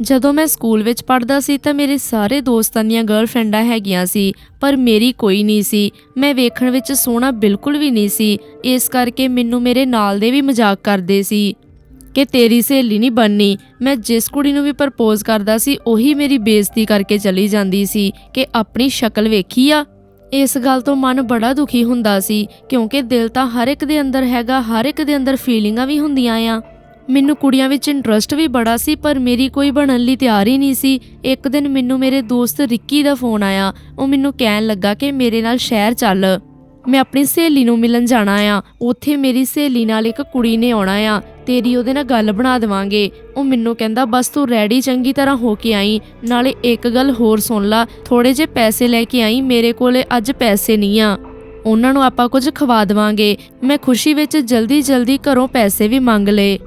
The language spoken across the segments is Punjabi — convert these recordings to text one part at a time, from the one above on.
ਜਦੋਂ ਮੈਂ ਸਕੂਲ ਵਿੱਚ ਪੜ੍ਹਦਾ ਸੀ ਤਾਂ ਮੇਰੇ ਸਾਰੇ ਦੋਸਤਾਂ ਦੀਆਂ ਗਰਲਫ੍ਰੈਂਡਾਂ ਹੈਗੀਆਂ ਸੀ, ਪਰ ਮੇਰੀ ਕੋਈ ਨਹੀਂ ਸੀ। ਮੈਂ ਵੇਖਣ ਵਿੱਚ ਸੋਹਣਾ ਬਿਲਕੁਲ ਵੀ ਨਹੀਂ ਸੀ। ਇਸ ਕਰਕੇ ਮੈਨੂੰ ਮੇਰੇ ਨਾਲ ਦੇ ਵੀ ਮਜ਼ਾਕ ਕਰਦੇ ਸੀ ਕਿ ਤੇਰੀ ਸਹੇਲੀ ਨਹੀਂ ਬਣਨੀ। ਮੈਂ ਜਿਸ ਕੁੜੀ ਨੂੰ ਵੀ ਪ੍ਰਪੋਜ਼ ਕਰਦਾ ਸੀ, ਉਹੀ ਮੇਰੀ ਬੇਇੱਜ਼ਤੀ ਕਰਕੇ ਚਲੀ ਜਾਂਦੀ ਸੀ ਕਿ ਆਪਣੀ ਸ਼ਕਲ ਵੇਖੀ ਆ। ਇਸ ਗੱਲ ਤੋਂ ਮਨ ਬੜਾ ਦੁਖੀ ਹੁੰਦਾ ਸੀ, ਕਿਉਂਕਿ ਦਿਲ ਤਾਂ ਹਰ ਇੱਕ ਦੇ ਅੰਦਰ ਹੈਗਾ, ਹਰ ਇੱਕ ਦੇ ਅੰਦਰ ਫੀਲਿੰਗਾਂ ਵੀ ਹੁੰਦੀਆਂ ਆ। ਮੈਨੂੰ ਕੁੜੀਆਂ ਵਿੱਚ ਇੰਟਰਸਟ ਵੀ ਬੜਾ ਸੀ, ਪਰ ਮੇਰੀ ਕੋਈ ਬਣਨ ਲਈ ਤਿਆਰ ਹੀ ਨਹੀਂ ਸੀ। ਇੱਕ ਦਿਨ ਮੈਨੂੰ ਮੇਰੇ ਦੋਸਤ ਰਿੱਕੀ ਦਾ ਫੋਨ ਆਇਆ। ਉਹ ਮੈਨੂੰ ਕਹਿਣ ਲੱਗਾ ਕਿ ਮੇਰੇ ਨਾਲ ਸ਼ਹਿਰ ਚੱਲ। ਮੈਂ ਆਪਣੀ ਸਹੇਲੀ ਨੂੰ ਮਿਲਣ ਜਾਣਾ ਆ। ਉੱਥੇ ਮੇਰੀ ਸਹੇਲੀ ਨਾਲ ਇੱਕ ਕੁੜੀ ਨੇ ਆਉਣਾ ਆ। ਤੇਰੀ ਉਹਦੇ ਨਾਲ ਗੱਲ ਬਣਾ ਦੇਵਾਂਗੇ। ਉਹ ਮੈਨੂੰ ਕਹਿੰਦਾ, ਬਸ ਤੂੰ ਰੈਡੀ ਚੰਗੀ ਤਰ੍ਹਾਂ ਹੋ ਕੇ ਆਈ। ਨਾਲੇ ਇੱਕ ਗੱਲ ਹੋਰ ਸੁਣ ਲਾ। ਥੋੜੇ ਜਿਹੇ ਪੈਸੇ ਲੈ ਕੇ ਆਈ, ਮੇਰੇ ਕੋਲੇ ਅੱਜ ਪੈਸੇ ਨਹੀਂ ਆ। ਉਹਨਾਂ ਨੂੰ ਆਪਾਂ ਕੁਝ ਖਵਾ ਦੇਵਾਂਗੇ। ਮੈਂ ਖੁਸ਼ੀ ਵਿੱਚ ਜਲਦੀ ਜਲਦੀ ਘਰੋਂ ਪੈਸੇ ਵੀ ਮੰਗ ਲਏ।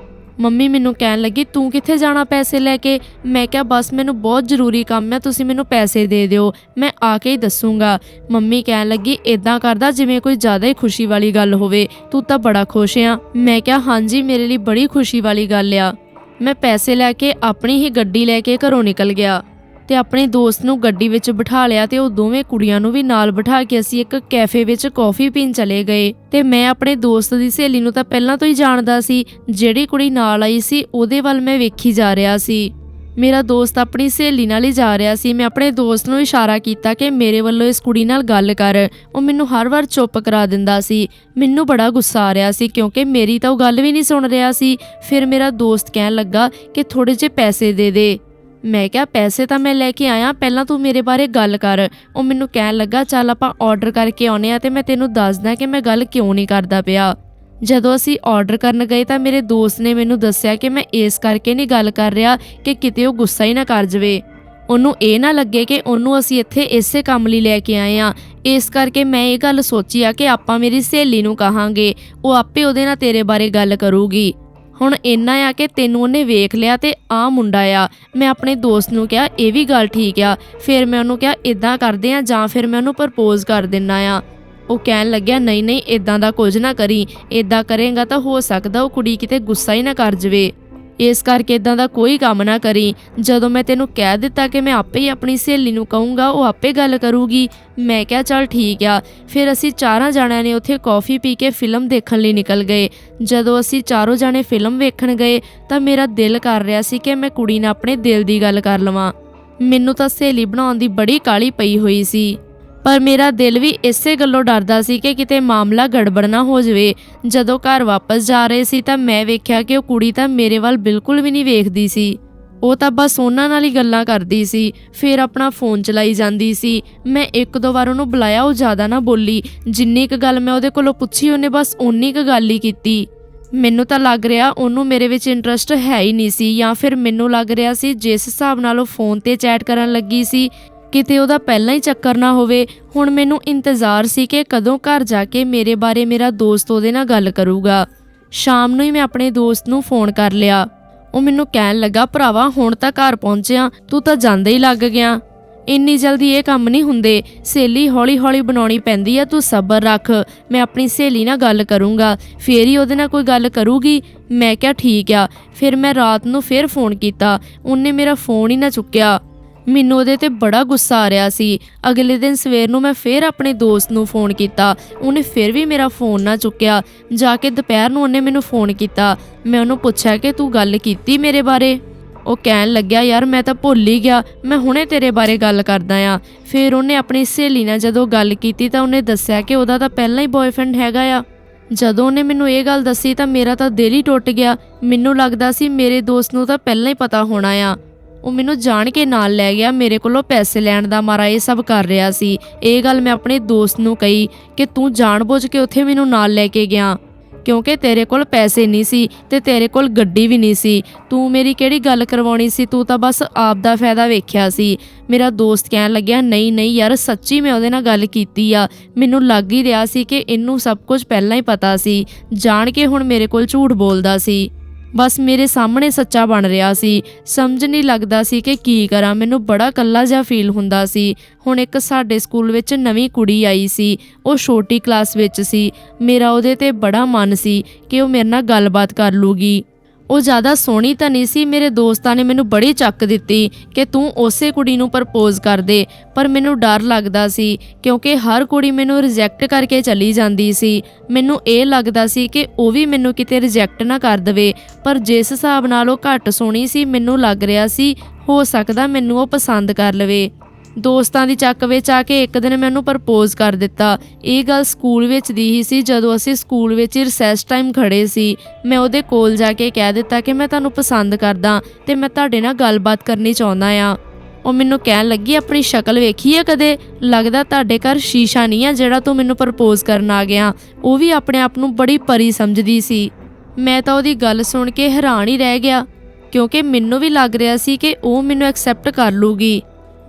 ਮੰਮੀ ਮੈਨੂੰ ਕਹਿਣ ਲੱਗੀ, ਤੂੰ ਕਿੱਥੇ ਜਾਣਾ ਪੈਸੇ ਲੈ ਕੇ? ਮੈਂ ਕਿਹਾ, ਬਸ ਮੈਨੂੰ ਬਹੁਤ ਜ਼ਰੂਰੀ ਕੰਮ ਹੈ ਤੁਸੀਂ ਮੈਨੂੰ ਪੈਸੇ ਦੇ ਦਿਓ, ਮੈਂ ਆ ਕੇ ਹੀ ਦੱਸੂਗਾ। ਮੰਮੀ ਕਹਿਣ ਲੱਗੀ ਇਦਾਂ ਕਰਦਾ, ਜਿਵੇਂ ਕੋਈ ਜ਼ਿਆਦਾ ਹੀ ਖੁਸ਼ੀ ਵਾਲੀ ਗੱਲ ਹੋਵੇ, ਤੂੰ ਤਾਂ ਬੜਾ ਖੁਸ਼ ਆ। ਮੈਂ ਕਿਹਾ, ਹਾਂਜੀ, ਮੇਰੇ ਲਈ ਬੜੀ ਖੁਸ਼ੀ ਵਾਲੀ ਗੱਲ ਆ। ਮੈਂ ਪੈਸੇ ਲੈ ਕੇ ਆਪਣੀ ਹੀ ਗੱਡੀ ਲੈ ਕੇ ਘਰੋਂ ਨਿਕਲ ਗਿਆ। ਤੇ ਆਪਣੇ ਦੋਸਤ ਨੂੰ ਗੱਡੀ ਵਿੱਚ ਬਿਠਾ ਲਿਆ ਤੇ ਉਹ ਦੋਵੇਂ ਕੁੜੀਆਂ ਨੂੰ ਵੀ ਨਾਲ ਬਿਠਾ ਕੇ ਅਸੀਂ ਇੱਕ ਕੈਫੇ ਵਿੱਚ ਕੌਫੀ ਪੀਣ ਚਲੇ ਗਏ। ਤੇ ਮੈਂ ਆਪਣੇ ਦੋਸਤ ਦੀ ਸਹੇਲੀ ਨੂੰ ਤਾਂ ਪਹਿਲਾਂ ਤੋਂ ਹੀ ਜਾਣਦਾ ਸੀ, ਜਿਹੜੀ ਕੁੜੀ ਨਾਲ ਆਈ ਸੀ, ਉਹਦੇ ਵੱਲ ਮੈਂ ਵੇਖੀ ਜਾ ਰਿਹਾ ਸੀ। ਮੇਰਾ ਦੋਸਤ ਆਪਣੀ ਸਹੇਲੀ ਨਾਲ ਹੀ ਜਾ ਰਿਹਾ ਸੀ। ਮੈਂ ਆਪਣੇ ਦੋਸਤ ਨੂੰ ਇਸ਼ਾਰਾ ਕੀਤਾ ਕਿ ਮੇਰੇ ਵੱਲੋਂ ਇਸ ਕੁੜੀ ਨਾਲ ਗੱਲ ਕਰ। ਉਹ ਮੈਨੂੰ ਹਰ ਵਾਰ ਚੁੱਪ ਕਰਾ ਦਿੰਦਾ ਸੀ। ਮੈਨੂੰ ਬੜਾ ਗੁੱਸਾ ਆ ਰਿਹਾ ਸੀ ਕਿਉਂਕਿ ਮੇਰੀ ਤਾਂ ਉਹ ਗੱਲ ਵੀ ਨਹੀਂ ਸੁਣ ਰਿਹਾ ਸੀ। ਫਿਰ ਮੇਰਾ ਦੋਸਤ ਕਹਿਣ ਲੱਗਾ ਕਿ ਥੋੜੇ ਜਿਹੇ ਪੈਸੇ ਦੇ ਦੇ। ਮੈਂ ਕਿਹਾ, ਪੈਸੇ ਤਾਂ ਮੈਂ ਲੈ ਕੇ ਆਇਆ, ਪਹਿਲਾਂ ਤੂੰ ਮੇਰੇ ਬਾਰੇ ਗੱਲ ਕਰ। ਉਹ ਮੈਨੂੰ ਕਹਿਣ ਲੱਗਾ, ਚੱਲ ਆਪਾਂ ਆਰਡਰ ਕਰਕੇ ਆਉਨੇ ਆ ਤੇ ਮੈਂ ਤੈਨੂੰ ਦੱਸਦਾ ਕਿ ਮੈਂ ਗੱਲ ਕਿਉਂ ਨਹੀਂ ਕਰਦਾ ਪਿਆ। ਜਦੋਂ ਅਸੀਂ ਆਰਡਰ ਕਰਨ ਗਏ ਤਾਂ ਮੇਰੇ ਦੋਸਤ ਨੇ ਮੈਨੂੰ ਦੱਸਿਆ ਕਿ ਮੈਂ ਇਸ ਕਰਕੇ ਨਹੀਂ ਗੱਲ ਕਰ ਰਿਹਾ ਕਿ ਕਿਤੇ ਉਹ ਗੁੱਸਾ ਹੀ ਨਾ ਕਰ ਜਵੇ। ਉਹਨੂੰ ਇਹ ਨਾ ਲੱਗੇ ਕਿ ਉਹਨੂੰ ਅਸੀਂ ਇੱਥੇ ਇਸੇ ਕੰਮ ਲਈ ਲੈ ਕੇ ਆਏ ਆ ਇਸ ਕਰਕੇ ਮੈਂ ਇਹ ਗੱਲ ਸੋਚੀ ਆ ਕਿ ਆਪਾਂ ਮੇਰੀ ਸਹੇਲੀ ਨੂੰ ਕਹਾਂਗੇ, ਉਹ ਆਪੇ ਉਹਦੇ ਨਾਲ ਤੇਰੇ ਬਾਰੇ ਗੱਲ ਕਰੂਗੀ। ਹੁਣ ਇੰਨਾ ਆ ਕਿ ਤੈਨੂੰ ਉਹਨੇ ਵੇਖ ਲਿਆ ਤੇ ਆ ਮੁੰਡਾ ਆ। ਮੈਂ ਆਪਣੇ ਦੋਸਤ ਨੂੰ ਕਿਹਾ, ਇਹ ਵੀ ਗੱਲ ਠੀਕ ਆ। ਫਿਰ ਮੈਂ ਉਹਨੂੰ ਕਿਹਾ ਇਦਾਂ ਕਰਦੇ ਆ ਜਾਂ ਫਿਰ ਮੈਂ ਉਹਨੂੰ ਪ੍ਰਪੋਜ਼ ਕਰ ਦਿੰਨਾ ਆ। ਉਹ ਕਹਿਣ ਲੱਗਿਆ, ਨਹੀਂ ਨਹੀਂ ਇਦਾਂ ਦਾ ਕੁਝ ਨਾ ਕਰੀ। ਇਦਾਂ ਕਰੇਗਾ ਤਾਂ ਹੋ ਸਕਦਾ ਉਹ ਕੁੜੀ ਕਿਤੇ ਗੁੱਸਾ ਹੀ ਨਾ ਕਰ ਜਵੇ। ਇਸ ਕਰਕੇ ਇਦਾਂ ਦਾ ਕੋਈ ਕੰਮ ਨਾ ਕਰੀ। ਜਦੋਂ ਮੈਂ ਤੈਨੂੰ ਕਹਿ ਦਿੱਤਾ ਕਿ ਮੈਂ ਆਪੇ ਹੀ ਆਪਣੀ ਸਹੇਲੀ ਨੂੰ ਕਹੂੰਗਾ, ਉਹ ਆਪੇ ਗੱਲ ਕਰੂਗੀ। ਮੈਂ ਕਿਹਾ, ਚੱਲ ਠੀਕ ਆ। ਫਿਰ ਅਸੀਂ ਚਾਰਾਂ ਜਣਿਆਂ ਨੇ ਉੱਥੇ ਕੌਫੀ ਪੀ ਕੇ ਫਿਲਮ ਦੇਖਣ ਲਈ ਨਿਕਲ ਗਏ। ਜਦੋਂ ਅਸੀਂ ਚਾਰੋਂ ਜਾਣੇ ਫਿਲਮ ਵੇਖਣ ਗਏ, ਤਾਂ ਮੇਰਾ ਦਿਲ ਕਰ ਰਿਹਾ ਸੀ ਕਿ ਮੈਂ ਕੁੜੀ ਨਾਲ ਆਪਣੇ ਦਿਲ ਦੀ ਗੱਲ ਕਰ ਲਵਾਂ। ਮੈਨੂੰ ਤਾਂ ਸਹੇਲੀ ਬਣਾਉਣ ਦੀ ਬੜੀ ਕਾਲੀ ਪਈ ਹੋਈ ਸੀ। ਪਰ ਮੇਰਾ ਦਿਲ ਵੀ ਇਸੇ ਗੱਲੋਂ ਡਰਦਾ ਸੀ ਕਿ ਕਿਤੇ ਮਾਮਲਾ ਗੜਬੜ ਨਾ ਹੋ ਜਾਵੇ। ਜਦੋਂ ਘਰ ਵਾਪਸ ਜਾ ਰਹੇ ਸੀ ਤਾਂ ਮੈਂ ਵੇਖਿਆ ਕਿ ਉਹ ਕੁੜੀ ਤਾਂ ਮੇਰੇ ਵੱਲ ਬਿਲਕੁਲ ਵੀ ਨਹੀਂ ਵੇਖਦੀ ਸੀ। ਉਹ ਤਾਂ ਬਸ ਉਹਨਾਂ ਨਾਲ ਹੀ ਗੱਲਾਂ ਕਰਦੀ ਸੀ, ਫਿਰ ਆਪਣਾ ਫੋਨ ਚਲਾਈ ਜਾਂਦੀ ਸੀ। ਮੈਂ ਇੱਕ ਦੋ ਵਾਰ ਉਹਨੂੰ ਬੁਲਾਇਆ, ਉਹ ਜ਼ਿਆਦਾ ਨਾ ਬੋਲੀ। ਜਿੰਨੀ ਕੁ ਗੱਲ ਮੈਂ ਉਹਦੇ ਕੋਲੋਂ ਪੁੱਛੀ, ਉਹਨੇ ਬਸ ਉਨੀ ਕੁ ਗੱਲ ਹੀ ਕੀਤੀ। ਮੈਨੂੰ ਤਾਂ ਲੱਗ ਰਿਹਾ ਉਹਨੂੰ ਮੇਰੇ ਵਿੱਚ ਇੰਟਰਸਟ ਹੈ ਹੀ ਨਹੀਂ ਸੀ ਜਾਂ ਫਿਰ ਮੈਨੂੰ ਲੱਗ ਰਿਹਾ ਸੀ ਜਿਸ ਹਿਸਾਬ ਨਾਲ ਉਹ ਫੋਨ ਤੇ ਚੈਟ ਕਰਨ ਲੱਗੀ ਸੀ ਕਿਤੇ ਉਹਦਾ ਪਹਿਲਾਂ ਹੀ ਚੱਕਰ ਨਾ ਹੋਵੇ, ਹੁਣ ਮੈਨੂੰ ਇੰਤਜ਼ਾਰ ਸੀ ਕਿ ਕਦੋਂ ਘਰ ਜਾ ਕੇ ਮੇਰੇ ਬਾਰੇ ਮੇਰਾ ਦੋਸਤ ਉਹਦੇ ਨਾਲ ਗੱਲ ਕਰੂਗਾ। ਸ਼ਾਮ ਨੂੰ ਹੀ ਮੈਂ ਆਪਣੇ ਦੋਸਤ ਨੂੰ ਫੋਨ ਕਰ ਲਿਆ। ਉਹ ਮੈਨੂੰ ਕਹਿਣ ਲੱਗਾ, ਭਰਾਵਾ, ਹੁਣ ਤਾਂ ਘਰ ਪਹੁੰਚਿਆ, ਤੂੰ ਤਾਂ ਜਾਂਦਾ ਹੀ ਲੱਗ ਗਿਆ। ਇੰਨੀ ਜਲਦੀ ਇਹ ਕੰਮ ਨਹੀਂ ਹੁੰਦੇ। ਸਹੇਲੀ ਹੌਲੀ-ਹੌਲੀ ਬਣਾਉਣੀ ਪੈਂਦੀ ਆ, ਤੂੰ ਸਬਰ ਰੱਖ। ਮੈਂ ਆਪਣੀ ਸਹੇਲੀ ਨਾਲ ਗੱਲ ਕਰੂੰਗਾ। ਫੇਰ ਹੀ ਉਹਦੇ ਨਾਲ ਕੋਈ ਗੱਲ ਕਰੂਗੀ। ਮੈਂ ਕਿਹਾ, ਠੀਕ ਆ। ਫਿਰ ਮੈਂ ਰਾਤ ਨੂੰ ਫੇਰ ਫੋਨ ਕੀਤਾ। ਉਹਨੇ ਮੇਰਾ ਫੋਨ ਹੀ ਨਾ ਚੁੱਕਿਆ। ਮੈਨੂੰ ਉਹਦੇ ਤੇ ਬੜਾ ਗੁੱਸਾ ਆ ਰਿਹਾ ਸੀ। ਅਗਲੇ ਦਿਨ ਸਵੇਰ ਨੂੰ ਮੈਂ ਫੇਰ ਆਪਣੇ ਦੋਸਤ ਨੂੰ ਫੋਨ ਕੀਤਾ। ਉਹਨੇ ਫਿਰ ਵੀ ਮੇਰਾ ਫੋਨ ਨਾ ਚੁੱਕਿਆ। ਜਾ ਕੇ ਦੁਪਹਿਰ ਨੂੰ ਉਹਨੇ ਮੈਨੂੰ ਫੋਨ ਕੀਤਾ। ਮੈਂ ਉਹਨੂੰ ਪੁੱਛਿਆ ਕਿ ਤੂੰ ਗੱਲ ਕੀਤੀ ਮੇਰੇ ਬਾਰੇ? ਉਹ ਕਹਿਣ ਲੱਗਿਆ, ਯਾਰ, ਮੈਂ ਤਾਂ ਭੁੱਲ ਹੀ ਗਿਆ। ਮੈਂ ਹੁਣੇ ਤੇਰੇ ਬਾਰੇ ਗੱਲ ਕਰਦਾ ਆ। ਫਿਰ ਉਹਨੇ ਆਪਣੀ ਸਹੇਲੀ ਨਾਲ ਜਦੋਂ ਗੱਲ ਕੀਤੀ ਤਾਂ ਉਹਨੇ ਦੱਸਿਆ ਕਿ ਉਹਦਾ ਤਾਂ ਪਹਿਲਾਂ ਹੀ ਬॉयਫ੍ਰੈਂਡ ਹੈਗਾ ਆ। ਜਦੋਂ ਉਹਨੇ ਮੈਨੂੰ ਇਹ ਗੱਲ ਦੱਸੀ ਤਾਂ ਮੇਰਾ ਤਾਂ ਦਿਲ ਹੀ ਟੁੱਟ ਗਿਆ। ਮੈਨੂੰ ਲੱਗਦਾ ਸੀ ਮੇਰੇ ਦੋਸਤ ਨੂੰ ਤਾਂ ਪਹਿਲਾਂ ਹੀ ਪਤਾ ਹੋਣਾ ਆ। ਉਹ ਮੈਨੂੰ ਜਾਣ ਕੇ ਨਾਲ ਲੈ ਗਿਆ, ਮੇਰੇ ਕੋਲੋਂ ਪੈਸੇ ਲੈਣ ਦਾ ਮਾਰਾ ਇਹ ਸਭ ਕਰ ਰਿਹਾ ਸੀ। ਇਹ ਗੱਲ ਮੈਂ ਆਪਣੇ ਦੋਸਤ ਨੂੰ ਕਹੀ ਕਿ ਤੂੰ ਜਾਣਬੁੱਝ ਕੇ ਉੱਥੇ ਮੈਨੂੰ ਨਾਲ ਲੈ ਕੇ ਗਿਆ, ਕਿਉਂਕਿ ਤੇਰੇ ਕੋਲ ਪੈਸੇ ਨਹੀਂ ਸੀ ਤੇ ਤੇਰੇ ਕੋਲ ਗੱਡੀ ਵੀ ਨਹੀਂ ਸੀ। ਤੂੰ ਮੇਰੀ ਕਿਹੜੀ ਗੱਲ ਕਰਵਾਉਣੀ ਸੀ? ਤੂੰ ਤਾਂ ਬਸ ਆਪ ਦਾ ਫਾਇਦਾ ਵੇਖਿਆ ਸੀ। ਮੇਰਾ ਦੋਸਤ ਕਹਿਣ ਲੱਗਿਆ, ਨਹੀਂ ਨਹੀਂ ਯਾਰ, ਸੱਚੀ ਮੈਂ ਉਹਦੇ ਨਾਲ ਗੱਲ ਕੀਤੀ ਆ। ਮੈਨੂੰ ਲੱਗ ਹੀ ਰਿਹਾ ਸੀ ਕਿ ਇਹਨੂੰ ਸਭ ਕੁਝ ਪਹਿਲਾਂ ਹੀ ਪਤਾ ਸੀ। ਜਾਣ ਕੇ ਹੁਣ ਮੇਰੇ ਕੋਲ ਝੂਠ ਬੋਲਦਾ ਸੀ। ਬਸ ਮੇਰੇ ਸਾਹਮਣੇ ਸੱਚਾ ਬਣ ਰਿਹਾ ਸੀ। ਸਮਝ ਨਹੀਂ ਲੱਗਦਾ ਸੀ ਕਿ ਕੀ ਕਰਾਂ। ਮੈਨੂੰ ਬੜਾ ਕੱਲਾ ਜਿਹਾ ਫੀਲ ਹੁੰਦਾ ਸੀ। ਹੁਣ ਇੱਕ ਸਾਡੇ ਸਕੂਲ ਵਿੱਚ ਨਵੀਂ ਕੁੜੀ ਆਈ ਸੀ। ਉਹ ਛੋਟੀ ਕਲਾਸ ਵਿੱਚ ਸੀ। ਮੇਰਾ ਉਹਦੇ ਤੇ ਬੜਾ ਮਨ ਸੀ ਕਿ ਉਹ ਮੇਰੇ ਨਾਲ ਗੱਲਬਾਤ ਕਰ ਲੂਗੀ। ਉਹ ਜ਼ਿਆਦਾ ਸੋਹਣੀ ਤਾਂ ਨਹੀਂ ਸੀ, ਮੇਰੇ ਦੋਸਤਾਂ ਨੇ ਮੈਨੂੰ ਬੜੀ ਚੱਕ ਦਿੱਤੀ ਕਿ ਤੂੰ ਉਸੇ ਕੁੜੀ ਨੂੰ ਪ੍ਰਪੋਜ਼ ਕਰ ਦੇ। ਪਰ ਮੈਨੂੰ ਡਰ ਲੱਗਦਾ ਸੀ ਕਿਉਂਕਿ ਹਰ ਕੁੜੀ ਮੈਨੂੰ ਰਿਜੈਕਟ ਕਰਕੇ ਚਲੀ ਜਾਂਦੀ ਸੀ। ਮੈਨੂੰ ਇਹ ਲੱਗਦਾ ਸੀ ਕਿ ਉਹ ਵੀ ਮੈਨੂੰ ਕਿਤੇ ਰਿਜੈਕਟ ਨਾ ਕਰ ਦੇਵੇ, ਪਰ ਜਿਸ ਹਿਸਾਬ ਨਾਲ ਉਹ ਘੱਟ ਸੋਹਣੀ ਸੀ, ਮੈਨੂੰ ਲੱਗ ਰਿਹਾ ਸੀ, ਹੋ ਸਕਦਾ ਮੈਨੂੰ ਉਹ ਪਸੰਦ ਕਰ ਲਵੇ। ਦੋਸਤਾਂ ਦੀ ਚੱਕ ਵਿੱਚ ਆ ਕੇ ਇੱਕ ਦਿਨ ਮੈਨੂੰ ਪ੍ਰਪੋਜ਼ ਕਰ ਦਿੱਤਾ। ਇਹ ਗੱਲ ਸਕੂਲ ਵਿੱਚ ਦੀ ਹੀ ਸੀ, ਜਦੋਂ ਅਸੀਂ ਸਕੂਲ ਵਿੱਚ ਰਿਸੈਸ ਟਾਈਮ ਖੜੇ ਸੀ। ਮੈਂ ਉਹਦੇ ਕੋਲ ਜਾ ਕੇ ਕਹਿ ਦਿੱਤਾ ਕਿ ਮੈਂ ਤੁਹਾਨੂੰ ਪਸੰਦ ਕਰਦਾ ਤੇ ਮੈਂ ਤੁਹਾਡੇ ਨਾਲ ਗੱਲਬਾਤ ਕਰਨੀ ਚਾਹੁੰਦਾ ਆ। ਉਹ ਮੈਨੂੰ ਕਹਿਣ ਲੱਗੀ, ਆਪਣੀ ਸ਼ਕਲ ਵੇਖੀ ਹੈ ਕਦੇ? ਲੱਗਦਾ ਤੁਹਾਡੇ ਘਰ ਸ਼ੀਸ਼ਾ ਨਹੀਂ ਆ ਜਿਹੜਾ ਤੂੰ ਮੈਨੂੰ ਪ੍ਰਪੋਜ਼ ਕਰਨ ਆ ਗਿਆ। ਉਹ ਵੀ ਆਪਣੇ ਆਪ ਨੂੰ ਬੜੀ ਪਰੀ ਸਮਝਦੀ ਸੀ। ਮੈਂ ਤਾਂ ਉਹਦੀ ਗੱਲ ਸੁਣ ਕੇ ਹੈਰਾਨ ਹੀ ਰਹਿ ਗਿਆ, ਕਿਉਂਕਿ ਮੈਨੂੰ ਵੀ ਲੱਗ ਰਿਹਾ ਸੀ ਕਿ ਉਹ ਮੈਨੂੰ ਐਕਸੈਪਟ ਕਰ ਲੂਗੀ।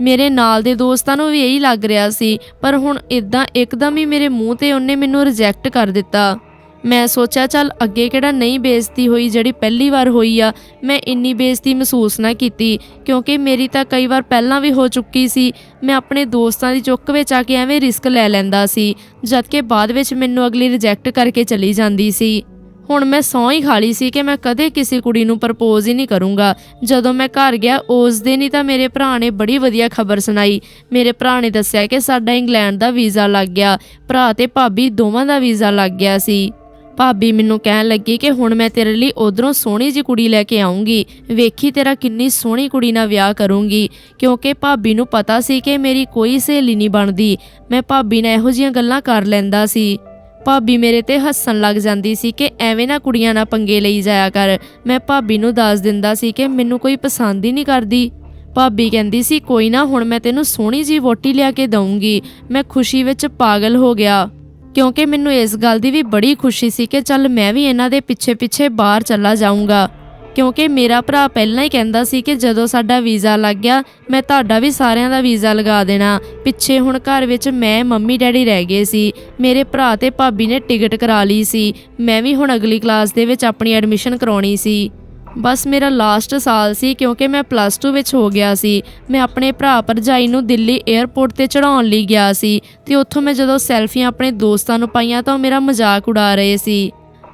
ਮੇਰੇ ਨਾਲ ਦੇ ਦੋਸਤਾਂ ਨੂੰ ਵੀ ਇਹੀ ਲੱਗ ਰਿਹਾ ਸੀ, ਪਰ ਹੁਣ ਇਦਾਂ ਇੱਕਦਮ ਹੀ ਮੇਰੇ ਮੂੰਹ ਤੇ ਉਹਨੇ ਮੈਨੂੰ ਰਿਜੈਕਟ ਕਰ ਦਿੱਤਾ। ਮੈਂ ਸੋਚਿਆ, ਚੱਲ ਅੱਗੇ ਕਿਹੜਾ ਨਹੀਂ ਬੇਇੱਜ਼ਤੀ ਹੋਈ ਜਿਹੜੀ ਪਹਿਲੀ ਵਾਰ ਹੋਈ ਆ? ਮੈਂ ਇੰਨੀ ਬੇਇੱਜ਼ਤੀ ਮਹਿਸੂਸ ਨਾ ਕੀਤੀ, ਕਿਉਂਕਿ ਮੇਰੀ ਤਾਂ ਕਈ ਵਾਰ ਪਹਿਲਾਂ ਵੀ ਹੋ ਚੁੱਕੀ ਸੀ। ਮੈਂ ਆਪਣੇ ਦੋਸਤਾਂ ਦੀ ਚੁੱਕ ਵਿੱਚ ਆ ਕੇ ਐਵੇਂ ਰਿਸਕ ਲੈ ਲੈਂਦਾ ਸੀ, ਜਦਕਿ ਬਾਅਦ ਵਿੱਚ ਮੈਨੂੰ ਅਗਲੀ ਰਿਜੈਕਟ ਕਰਕੇ ਚਲੀ ਜਾਂਦੀ ਸੀ। ਹੁਣ ਮੈਂ ਸਹੁੰ ਹੀ ਖਾ ਲਈ ਸੀ ਕਿ ਮੈਂ ਕਦੇ ਕਿਸੇ ਕੁੜੀ ਨੂੰ ਪ੍ਰਪੋਜ਼ ਹੀ ਨਹੀਂ ਕਰੂੰਗਾ। ਜਦੋਂ ਮੈਂ ਘਰ ਗਿਆ, ਉਸ ਦਿਨ ਹੀ ਤਾਂ ਮੇਰੇ ਭਰਾ ਨੇ ਬੜੀ ਵਧੀਆ ਖਬਰ ਸੁਣਾਈ। ਮੇਰੇ ਭਰਾ ਨੇ ਦੱਸਿਆ ਕਿ ਸਾਡਾ ਇੰਗਲੈਂਡ ਦਾ ਵੀਜ਼ਾ ਲੱਗ ਗਿਆ। ਭਰਾ ਤੇ ਭਾਬੀ ਦੋਵਾਂ ਦਾ ਵੀਜ਼ਾ ਲੱਗ ਗਿਆ ਸੀ। ਭਾਬੀ ਮੈਨੂੰ ਕਹਿਣ ਲੱਗੀ ਕਿ ਹੁਣ ਮੈਂ ਤੇਰੇ ਲਈ ਉਧਰੋਂ ਸੋਹਣੀ ਜੀ ਕੁੜੀ ਲੈ ਕੇ ਆਉਂਗੀ ਵੇਖੀ ਤੇਰਾ ਕਿੰਨੀ ਸੋਹਣੀ ਕੁੜੀ ਨਾਲ ਵਿਆਹ ਕਰੂੰਗੀ। ਕਿਉਂਕਿ ਭਾਬੀ ਨੂੰ ਪਤਾ ਸੀ ਕਿ ਮੇਰੀ ਕੋਈ ਸਹੇਲੀ ਨਹੀਂ ਬਣਦੀ। ਮੈਂ ਭਾਬੀ ਨਾਲ ਇਹੋ ਜਿਹੀਆਂ ਗੱਲਾਂ ਕਰ ਲੈਂਦਾ ਸੀ। ਭਾਬੀ ਮੇਰੇ ਤੇ ਹੱਸਣ ਲੱਗ ਜਾਂਦੀ ਸੀ ਕਿ ਐਵੇਂ ਨਾ ਕੁੜੀਆਂ ਨਾਲ ਪੰਗੇ ਲਈ ਜਾਇਆ ਕਰ। ਮੈਂ ਭਾਬੀ ਨੂੰ ਦੱਸ ਦਿੰਦਾ ਸੀ ਕਿ ਮੈਨੂੰ ਕੋਈ ਪਸੰਦ ਹੀ ਨਹੀਂ ਕਰਦੀ। ਭਾਬੀ ਕਹਿੰਦੀ ਸੀ, ਕੋਈ ਨਾ, ਹੁਣ ਮੈਂ ਤੈਨੂੰ ਸੋਹਣੀ ਜੀ ਵੋਟੀ ਲਿਆ ਕੇ ਦਊਂਗੀ। ਮੈਂ ਖੁਸ਼ੀ ਵਿੱਚ ਪਾਗਲ ਹੋ ਗਿਆ। ਕਿਉਂਕਿ ਮੈਨੂੰ ਇਸ ਗੱਲ ਦੀ ਵੀ ਬੜੀ ਖੁਸ਼ੀ ਸੀ ਕਿ ਚੱਲ ਮੈਂ ਵੀ ਇਹਨਾਂ ਦੇ ਪਿੱਛੇ ਪਿੱਛੇ ਬਾਹਰ ਚਲਾ ਜਾਊਂਗਾ। ਕਿਉਂਕਿ ਮੇਰਾ ਭਰਾ ਪਹਿਲਾਂ ਹੀ ਕਹਿੰਦਾ ਸੀ ਕਿ ਜਦੋਂ ਸਾਡਾ ਵੀਜ਼ਾ ਲੱਗ ਗਿਆ, ਮੈਂ ਤੁਹਾਡਾ ਵੀ ਸਾਰਿਆਂ ਦਾ ਵੀਜ਼ਾ ਲਗਾ ਦੇਣਾ। ਪਿੱਛੇ ਹੁਣ ਘਰ ਵਿੱਚ ਮੈਂ, ਮੰਮੀ, ਡੈਡੀ ਰਹਿ ਗਏ ਸੀ। ਮੇਰੇ ਭਰਾ ਤੇ ਭਾਬੀ ਨੇ ਟਿਕਟ ਕਰਾ ਲਈ ਸੀ। ਮੈਂ ਵੀ ਹੁਣ ਅਗਲੀ ਕਲਾਸ ਦੇ ਵਿੱਚ ਆਪਣੀ ਐਡਮਿਸ਼ਨ ਕਰਾਉਣੀ ਸੀ। ਬਸ ਮੇਰਾ ਲਾਸਟ ਸਾਲ ਸੀ ਕਿਉਂਕਿ ਮੈਂ ਪਲੱਸ 2 ਵਿੱਚ ਹੋ ਗਿਆ ਸੀ। ਮੈਂ ਆਪਣੇ ਭਰਾ ਭਰਜਾਈ ਨੂੰ ਦਿੱਲੀ 에ਅਰਪੋਰਟ ਤੇ ਚੜਾਉਣ ਲਈ ਗਿਆ ਸੀ ਤੇ ਉੱਥੋਂ ਮੈਂ ਜਦੋਂ ਸੈਲਫੀਆਂ ਆਪਣੇ ਦੋਸਤਾਂ ਨੂੰ ਪਾਈਆਂ ਤਾਂ ਉਹ ਮੇਰਾ ਮਜ਼ਾਕ ਉਡਾ ਰਹੇ ਸੀ।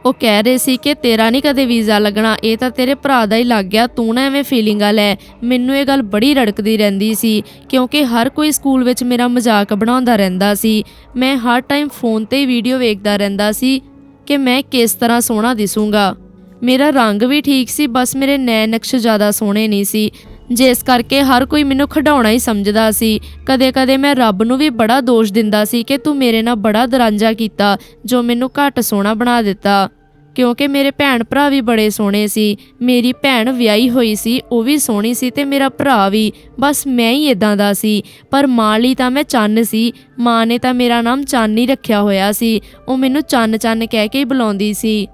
ਉਹ ਕਹਿ ਰਹੇ ਸੀ ਕਿ ਤੇਰਾ ਨਹੀਂ ਕਦੇ ਵੀਜ਼ਾ ਲੱਗਣਾ, ਇਹ ਤਾਂ ਤੇਰੇ ਭਰਾ ਦਾ ਹੀ ਲੱਗ ਗਿਆ, ਤੂੰ ਨਾ ਐਵੇਂ ਫੀਲਿੰਗ ਆ ਲੈ। ਮੈਨੂੰ ਇਹ ਗੱਲ ਬੜੀ ਰੜਕਦੀ ਰਹਿੰਦੀ ਸੀ, ਕਿਉਂਕਿ ਹਰ ਕੋਈ ਸਕੂਲ ਵਿੱਚ ਮੇਰਾ ਮਜ਼ਾਕ ਬਣਾਉਂਦਾ ਰਹਿੰਦਾ ਸੀ। ਮੈਂ ਹਰ ਟਾਈਮ ਫੋਨ ਤੇ ਵੀਡੀਓ ਵੇਖਦਾ ਰਹਿੰਦਾ ਸੀ ਕਿ ਮੈਂ ਕਿਸ ਤਰ੍ਹਾਂ ਸੋਹਣਾ ਦਿਸੂੰਗਾ। ਮੇਰਾ ਰੰਗ ਵੀ ਠੀਕ ਸੀ, ਬਸ ਮੇਰੇ ਨੈ ਨਕਸ਼ ਜ਼ਿਆਦਾ ਸੋਹਣੇ ਨਹੀਂ ਸੀ। ਜਿਸ ਕਰਕੇ ਹਰ ਕੋਈ ਮੈਨੂੰ ਖਡਾਉਣਾ ਹੀ ਸਮਝਦਾ ਸੀ। ਕਦੇ-ਕਦੇ ਮੈਂ ਰੱਬ ਨੂੰ ਵੀ ਬੜਾ ਦੋਸ਼ ਦਿੰਦਾ ਸੀ ਕਿ ਤੂੰ ਮੇਰੇ ਨਾਲ ਬੜਾ ਦਰਾਂਜਾ ਕੀਤਾ, ਜੋ ਮੈਨੂੰ ਘੱਟ ਸੋਹਣਾ ਬਣਾ ਦਿੱਤਾ। ਕਿਉਂਕਿ ਮੇਰੇ ਭੈਣ ਭਰਾ ਵੀ ਬੜੇ ਸੋਹਣੇ ਸੀ, ਮੇਰੀ ਭੈਣ ਵਿਆਹੀ ਹੋਈ ਸੀ, ਉਹ ਵੀ ਸੋਹਣੀ ਸੀ ਤੇ ਮੇਰਾ ਭਰਾ ਵੀ, ਬਸ ਮੈਂ ਹੀ ਇਦਾਂ ਦਾ ਸੀ। ਪਰ ਮਾਂ ਲਈ ਤਾਂ ਮੈਂ ਚੰਨ ਸੀ, ਮਾਂ ਨੇ ਤਾਂ ਮੇਰਾ ਨਾਮ ਚੰਨ ਹੀ ਰੱਖਿਆ ਹੋਇਆ ਸੀ, ਉਹ ਮੈਨੂੰ ਚੰਨ ਚੰਨ ਕਹਿ ਕੇ ਹੀ ਬੁਲਾਉਂਦੀ ਸੀ।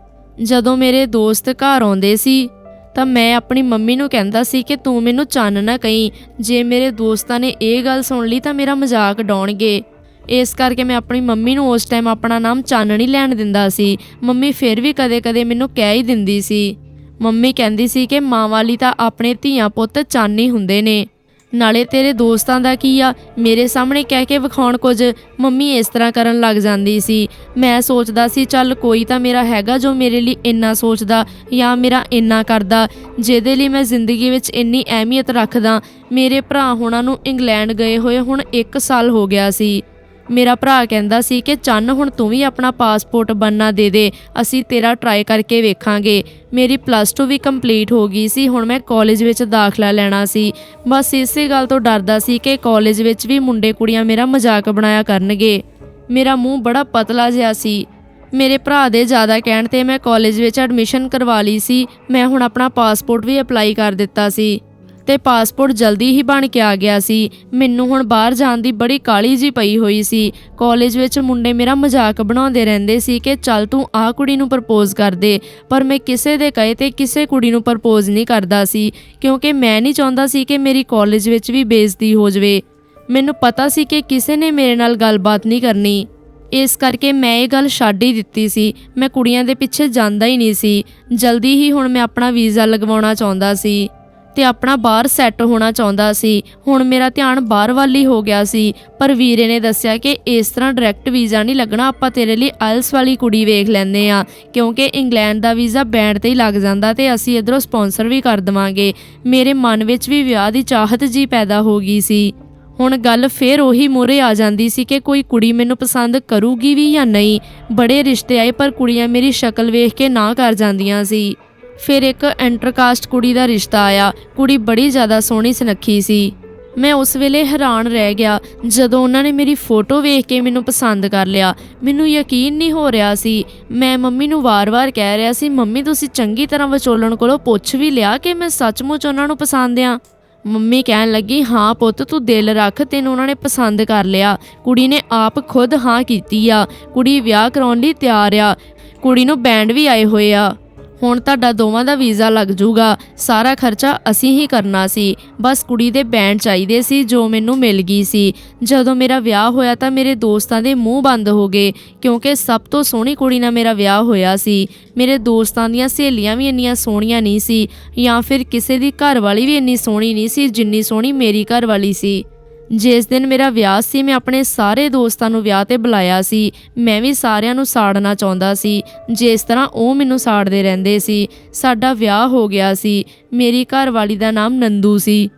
ਜਦੋਂ ਮੇਰੇ ਦੋਸਤ ਘਰ ਆਉਂਦੇ ਸੀ ਤਾਂ ਮੈਂ ਆਪਣੀ ਮੰਮੀ ਨੂੰ ਕਹਿੰਦਾ ਸੀ ਕਿ ਤੂੰ ਮੈਨੂੰ ਚੰਨ ਨਾ ਕਹੀਂ। ਜੇ ਮੇਰੇ ਦੋਸਤਾਂ ਨੇ ਇਹ ਗੱਲ ਸੁਣ ਲਈ ਤਾਂ ਮੇਰਾ ਮਜ਼ਾਕ ਡਾਉਣਗੇ ਇਸ ਕਰਕੇ ਮੈਂ ਆਪਣੀ ਮੰਮੀ ਨੂੰ ਉਸ ਟਾਈਮ ਆਪਣਾ ਨਾਮ ਚੰਨ ਨਹੀਂ ਲੈਣ ਦਿੰਦਾ ਸੀ। ਮੰਮੀ ਫਿਰ ਵੀ ਕਦੇ-ਕਦੇ ਮੈਨੂੰ ਕਹਿ ਹੀ ਦਿੰਦੀ ਸੀ। ਮੰਮੀ ਕਹਿੰਦੀ ਸੀ ਕਿ ਮਾਂ ਵਾਲੀ ਤਾਂ ਆਪਣੇ ਧੀਆਂ ਪੁੱਤ ਚੰਨ ਹੀ ਹੁੰਦੇ ਨੇ। ਨਾਲੇ ਤੇਰੇ ਦੋਸਤਾਂ ਦਾ ਕੀ ਆ? ਮੇਰੇ ਸਾਹਮਣੇ ਕਹਿ ਕੇ ਵਿਖਾਉਣ ਕੁਝ ਮੰਮੀ ਇਸ ਤਰ੍ਹਾਂ ਕਰਨ ਲੱਗ ਜਾਂਦੀ ਸੀ। ਮੈਂ ਸੋਚਦਾ ਸੀ, ਚੱਲ ਕੋਈ ਤਾਂ ਮੇਰਾ ਹੈਗਾ ਜੋ ਮੇਰੇ ਲਈ ਇੰਨਾ ਸੋਚਦਾ ਜਾਂ ਮੇਰਾ ਇੰਨਾ ਕਰਦਾ, ਜਿਹਦੇ ਲਈ ਮੈਂ ਜ਼ਿੰਦਗੀ ਵਿੱਚ ਇੰਨੀ ਅਹਿਮੀਅਤ ਰੱਖਦਾ। ਮੇਰੇ ਭਰਾ ਹੁਣਾਂ ਨੂੰ ਇੰਗਲੈਂਡ ਗਏ ਹੋਏ ਹੁਣ 1 ਸਾਲ ਹੋ ਗਿਆ ਸੀ। ਮੇਰਾ ਭਰਾ ਕਹਿੰਦਾ ਸੀ ਕਿ ਚੰਨ, ਹੁਣ ਤੂੰ ਵੀ ਆਪਣਾ ਪਾਸਪੋਰਟ ਬੰਨਾ ਦੇ ਦੇ, ਅਸੀਂ ਤੇਰਾ ਟਰਾਈ ਕਰਕੇ ਵੇਖਾਂਗੇ। ਮੇਰੀ ਪਲੱਸ 2 ਵੀ ਕੰਪਲੀਟ ਹੋ ਗਈ ਸੀ, ਹੁਣ ਮੈਂ ਕਾਲਜ ਵਿੱਚ ਦਾਖਲਾ ਲੈਣਾ ਸੀ। ਬਸ ਇਸੇ ਗੱਲ ਤੋਂ ਡਰਦਾ ਸੀ ਕਿ ਕਾਲਜ ਵਿੱਚ ਵੀ ਮੁੰਡੇ ਕੁੜੀਆਂ ਮੇਰਾ ਮਜ਼ਾਕ ਬਣਾਇਆ ਕਰਨਗੇ। ਮੇਰਾ ਮੂੰਹ ਬੜਾ ਪਤਲਾ ਜਿਹਾ ਸੀ। ਮੇਰੇ ਭਰਾ ਦੇ ਜ਼ਿਆਦਾ ਕਹਿਣ ਤੇ ਮੈਂ ਕਾਲਜ ਵਿੱਚ ਐਡਮਿਸ਼ਨ ਕਰਵਾ ਲਈ ਸੀ, ਮੈਂ ਹੁਣ ਆਪਣਾ ਪਾਸਪੋਰਟ ਵੀ ਅਪਲਾਈ ਕਰ ਦਿੱਤਾ ਸੀ। ਤੇ ਪਾਸਪੋਰਟ ਜਲਦੀ ਹੀ ਬਣ ਕੇ ਆ ਗਿਆ ਸੀ। ਮੈਨੂੰ ਹੁਣ ਬਾਹਰ ਜਾਣ ਦੀ ਬੜੀ ਕਾਲੀ ਜੀ ਪਈ ਹੋਈ ਸੀ। ਕਾਲਜ ਵਿੱਚ ਮੁੰਡੇ ਮੇਰਾ ਮਜ਼ਾਕ ਬਣਾਉਂਦੇ ਰਹਿੰਦੇ ਸੀ ਕਿ ਚੱਲ ਤੂੰ ਆਹ ਕੁੜੀ ਨੂੰ ਪ੍ਰਪੋਜ਼ ਕਰ ਦੇ। ਪਰ ਮੈਂ ਕਿਸੇ ਦੇ ਕਹੇ ਤੇ ਕਿਸੇ ਕੁੜੀ ਨੂੰ ਪ੍ਰਪੋਜ਼ ਨਹੀਂ ਕਰਦਾ ਸੀ, ਕਿਉਂਕਿ ਮੈਂ ਨਹੀਂ ਚਾਹੁੰਦਾ ਸੀ ਕਿ ਮੇਰੀ ਕਾਲਜ ਵਿੱਚ ਵੀ ਬੇਇੱਜ਼ਤੀ ਹੋ ਜਾਵੇ। ਮੈਨੂੰ ਪਤਾ ਸੀ ਕਿ ਕਿਸੇ ਨੇ ਮੇਰੇ ਨਾਲ ਗੱਲਬਾਤ ਨਹੀਂ ਕਰਨੀ। ਇਸ ਕਰਕੇ ਮੈਂ ਇਹ ਗੱਲ ਛੱਡ ਹੀ ਦਿੱਤੀ ਸੀ। ਮੈਂ ਕੁੜੀਆਂ ਦੇ ਪਿੱਛੇ ਜਾਂਦਾ ਹੀ ਨਹੀਂ ਸੀ। ਜਲਦੀ ਹੀ ਹੁਣ ਮੈਂ ਆਪਣਾ ਵੀਜ਼ਾ ਲਗਵਾਉਣਾ ਚਾਹੁੰਦਾ ਸੀ। ਤੇ ਆਪਣਾ ਬਾਹਰ ਸੈੱਟ ਹੋਣਾ ਚਾਹੁੰਦਾ ਸੀ। ਹੁਣ ਮੇਰਾ ਧਿਆਨ ਬਾਹਰ ਵੱਲ ਹੀ ਹੋ ਗਿਆ ਸੀ। ਪਰ ਵੀਰੇ ਨੇ ਦੱਸਿਆ ਕਿ ਇਸ ਤਰ੍ਹਾਂ ਡਾਇਰੈਕਟ ਵੀਜ਼ਾ ਨਹੀਂ ਲੱਗਣਾ, ਆਪਾਂ ਤੇਰੇ ਲਈ ਆਇਲਸ ਵਾਲੀ ਕੁੜੀ ਵੇਖ ਲੈਂਦੇ ਆ ਕਿਉਂਕਿ ਇੰਗਲੈਂਡ ਦਾ ਵੀਜ਼ਾ ਬੈਂਡ ਤੇ ਹੀ ਲੱਗ ਜਾਂਦਾ ਤੇ ਅਸੀਂ ਇਧਰੋਂ ਸਪਾਂਸਰ ਵੀ ਕਰ ਦਵਾਂਗੇ। ਮੇਰੇ ਮਨ ਵਿੱਚ ਵੀ ਵਿਆਹ ਦੀ ਚਾਹਤ ਜੀ ਪੈਦਾ ਹੋ ਗਈ ਸੀ। ਹੁਣ ਗੱਲ ਫੇਰ ਉਹੀ ਮੋਰੇ ਆ ਜਾਂਦੀ ਸੀ ਕਿ ਕੋਈ ਕੁੜੀ ਮੈਨੂੰ ਪਸੰਦ ਕਰੂਗੀ ਵੀ ਜਾਂ ਨਹੀਂ। ਬੜੇ ਰਿਸ਼ਤੇ ਆਏ ਪਰ ਕੁੜੀਆਂ ਮੇਰੀ ਸ਼ਕਲ ਵੇਖ ਕੇ ਨਾ ਕਰ ਜਾਂਦੀਆਂ ਸੀ। ਫਿਰ ਇੱਕ ਇੰਟਰਕਾਸਟ ਕੁੜੀ ਦਾ ਰਿਸ਼ਤਾ ਆਇਆ। ਕੁੜੀ ਬੜੀ ਜ਼ਿਆਦਾ ਸੋਹਣੀ ਸੁਨੱਖੀ ਸੀ। ਮੈਂ ਉਸ ਵੇਲੇ ਹੈਰਾਨ ਰਹਿ ਗਿਆ ਜਦੋਂ ਉਹਨਾਂ ਨੇ ਮੇਰੀ ਫੋਟੋ ਵੇਖ ਕੇ ਮੈਨੂੰ ਪਸੰਦ ਕਰ ਲਿਆ। ਮੈਨੂੰ ਯਕੀਨ ਨਹੀਂ ਹੋ ਰਿਹਾ ਸੀ। ਮੈਂ ਮੰਮੀ ਨੂੰ ਵਾਰ-ਵਾਰ ਕਹਿ ਰਿਹਾ ਸੀ, ਮੰਮੀ, ਤੁਸੀਂ ਚੰਗੀ ਤਰ੍ਹਾਂ ਵਿਚੋਲਣ ਕੋਲੋਂ ਪੁੱਛ ਵੀ ਲਿਆ ਕਿ ਮੈਂ ਸੱਚਮੁੱਚ ਉਹਨਾਂ ਨੂੰ ਪਸੰਦ ਆ? ਮੰਮੀ ਕਹਿਣ ਲੱਗੀ, ਹਾਂ ਪੁੱਤ, ਤੂੰ ਦਿਲ ਰੱਖ, ਤੈਨੂੰ ਉਹਨਾਂ ਨੇ ਪਸੰਦ ਕਰ ਲਿਆ। ਕੁੜੀ ਨੇ ਆਪ ਖੁਦ ਹਾਂ ਕੀਤੀ ਆ। ਕੁੜੀ ਵਿਆਹ ਕਰਾਉਣ ਲਈ ਤਿਆਰ ਆ। ਕੁੜੀ ਨੂੰ ਬੈਂਡ ਵੀ ਆਏ ਹੋਏ ਆ। ਹੁਣ ਤੁਹਾਡਾ ਦੋਵਾਂ ਦਾ ਵੀਜ਼ਾ ਲੱਗ ਜਾਊਗਾ। ਸਾਰਾ ਖਰਚਾ ਅਸੀਂ ਹੀ ਕਰਨਾ ਸੀ। ਬਸ ਕੁੜੀ ਦੇ ਬੈਂਡ ਚਾਹੀਦੇ ਸੀ, ਜੋ ਮੈਨੂੰ ਮਿਲ ਗਈ ਸੀ। ਜਦੋਂ ਮੇਰਾ ਵਿਆਹ ਹੋਇਆ ਤਾਂ ਮੇਰੇ ਦੋਸਤਾਂ ਦੇ ਮੂੰਹ ਬੰਦ ਹੋ ਗਏ, ਕਿਉਂਕਿ ਸਭ ਤੋਂ ਸੋਹਣੀ ਕੁੜੀ ਨਾਲ ਮੇਰਾ ਵਿਆਹ ਹੋਇਆ ਸੀ। ਮੇਰੇ ਦੋਸਤਾਂ ਦੀਆਂ ਸਹੇਲੀਆਂ ਵੀ ਇੰਨੀਆਂ ਸੋਹਣੀਆਂ ਨਹੀਂ ਸੀ, ਜਾਂ ਫਿਰ ਕਿਸੇ ਦੀ ਘਰ ਵਾਲੀ ਵੀ ਇੰਨੀ ਸੋਹਣੀ ਨਹੀਂ ਸੀ, ਜਿੰਨੀ ਸੋਹਣੀ ਮੇਰੀ ਘਰ ਵਾਲੀ ਸੀ। ਜਿਸ ਦਿਨ ਮੇਰਾ ਵਿਆਹ ਸੀ, ਮੈਂ ਆਪਣੇ ਸਾਰੇ ਦੋਸਤਾਂ ਨੂੰ ਵਿਆਹ ਤੇ ਬੁਲਾਇਆ ਸੀ। ਮੈਂ ਵੀ ਸਾਰਿਆਂ ਨੂੰ ਸਾੜਨਾ ਚਾਹੁੰਦਾ ਸੀ। ਜਿਸ ਤਰ੍ਹਾਂ ਉਹ ਮੈਨੂੰ ਸਾੜਦੇ ਰਹਿੰਦੇ ਸੀ, ਸਾਡਾ ਵਿਆਹ ਹੋ ਗਿਆ ਸੀ। ਮੇਰੀ ਘਰਵਾਲੀ ਦਾ ਨਾਮ ਨੰਦੂ ਸੀ।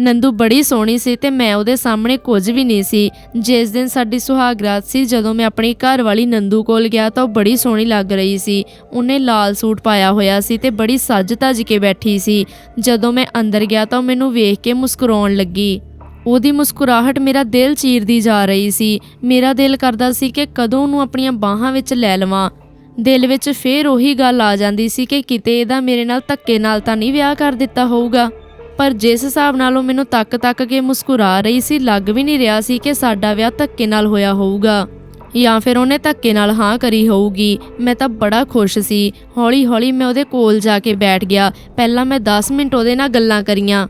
ਨੰਦੂ ਬੜੀ ਸੋਹਣੀ ਸੀ ਤੇ ਮੈਂ ਉਹਦੇ ਸਾਹਮਣੇ ਕੁਝ ਵੀ ਨਹੀਂ ਸੀ। ਜਿਸ ਦਿਨ ਸਾਡੀ ਸੁਹਾਗਰਾਤ ਸੀ, ਜਦੋਂ ਮੈਂ ਆਪਣੀ ਘਰ ਵਾਲੀ ਨੰਦੂ ਕੋਲ ਗਿਆ ਤਾਂ ਉਹ ਬੜੀ ਸੋਹਣੀ ਲੱਗ ਰਹੀ ਸੀ। ਉਹਨੇ ਲਾਲ ਸੂਟ ਪਾਇਆ ਹੋਇਆ ਸੀ ਤੇ ਬੜੀ ਸੱਜ ਧੱਜ ਕੇ ਬੈਠੀ ਸੀ। ਜਦੋਂ ਮੈਂ ਅੰਦਰ ਗਿਆ ਤਾਂ ਉਹ ਮੈਨੂੰ ਵੇਖ ਕੇ ਮੁਸਕਰਾਉਣ ਲੱਗੀ। ਉਹਦੀ ਮੁਸਕਰਾਹਟ ਮੇਰਾ ਦਿਲ ਚੀਰਦੀ ਜਾ ਰਹੀ ਸੀ। ਮੇਰਾ ਦਿਲ ਕਰਦਾ ਸੀ ਕਿ ਕਦੋਂ ਉਹਨੂੰ ਆਪਣੀਆਂ ਬਾਹਾਂ ਵਿੱਚ ਲੈ ਲਵਾਂ। ਦਿਲ ਵਿੱਚ ਫੇਰ ਉਹੀ ਗੱਲ ਆ ਜਾਂਦੀ ਸੀ ਕਿ ਕਿਤੇ ਇਹਦਾ ਮੇਰੇ ਨਾਲ ਧੱਕੇ ਨਾਲ ਤਾਂ ਨਹੀਂ ਵਿਆਹ ਕਰ ਦਿੱਤਾ ਹੋਊਗਾ। ਪਰ ਜਿਸ ਹਿਸਾਬ ਨਾਲ ਉਹ ਮੈਨੂੰ ਤੱਕ ਤੱਕ ਕੇ ਮੁਸਕਰਾ ਰਹੀ ਸੀ, ਲੱਗ ਵੀ ਨਹੀਂ ਰਿਹਾ ਸੀ ਕਿ ਸਾਡਾ ਵਿਆਹ ਧੱਕੇ ਨਾਲ ਹੋਇਆ ਹੋਊਗਾ। ਜਾਂ ਫਿਰ ਉਹਨੇ ਧੱਕੇ ਨਾਲ ਹਾਂ ਕਰੀ ਹੋਊਗੀ। ਮੈਂ ਤਾਂ ਬੜਾ ਖੁਸ਼ ਸੀ। ਹੌਲੀ-ਹੌਲੀ ਮੈਂ ਉਹਦੇ ਕੋਲ ਜਾ ਕੇ ਬੈਠ ਗਿਆ। ਪਹਿਲਾਂ ਮੈਂ 10 ਮਿੰਟ ਉਹਦੇ ਨਾਲ ਗੱਲਾਂ ਕਰੀਆਂ।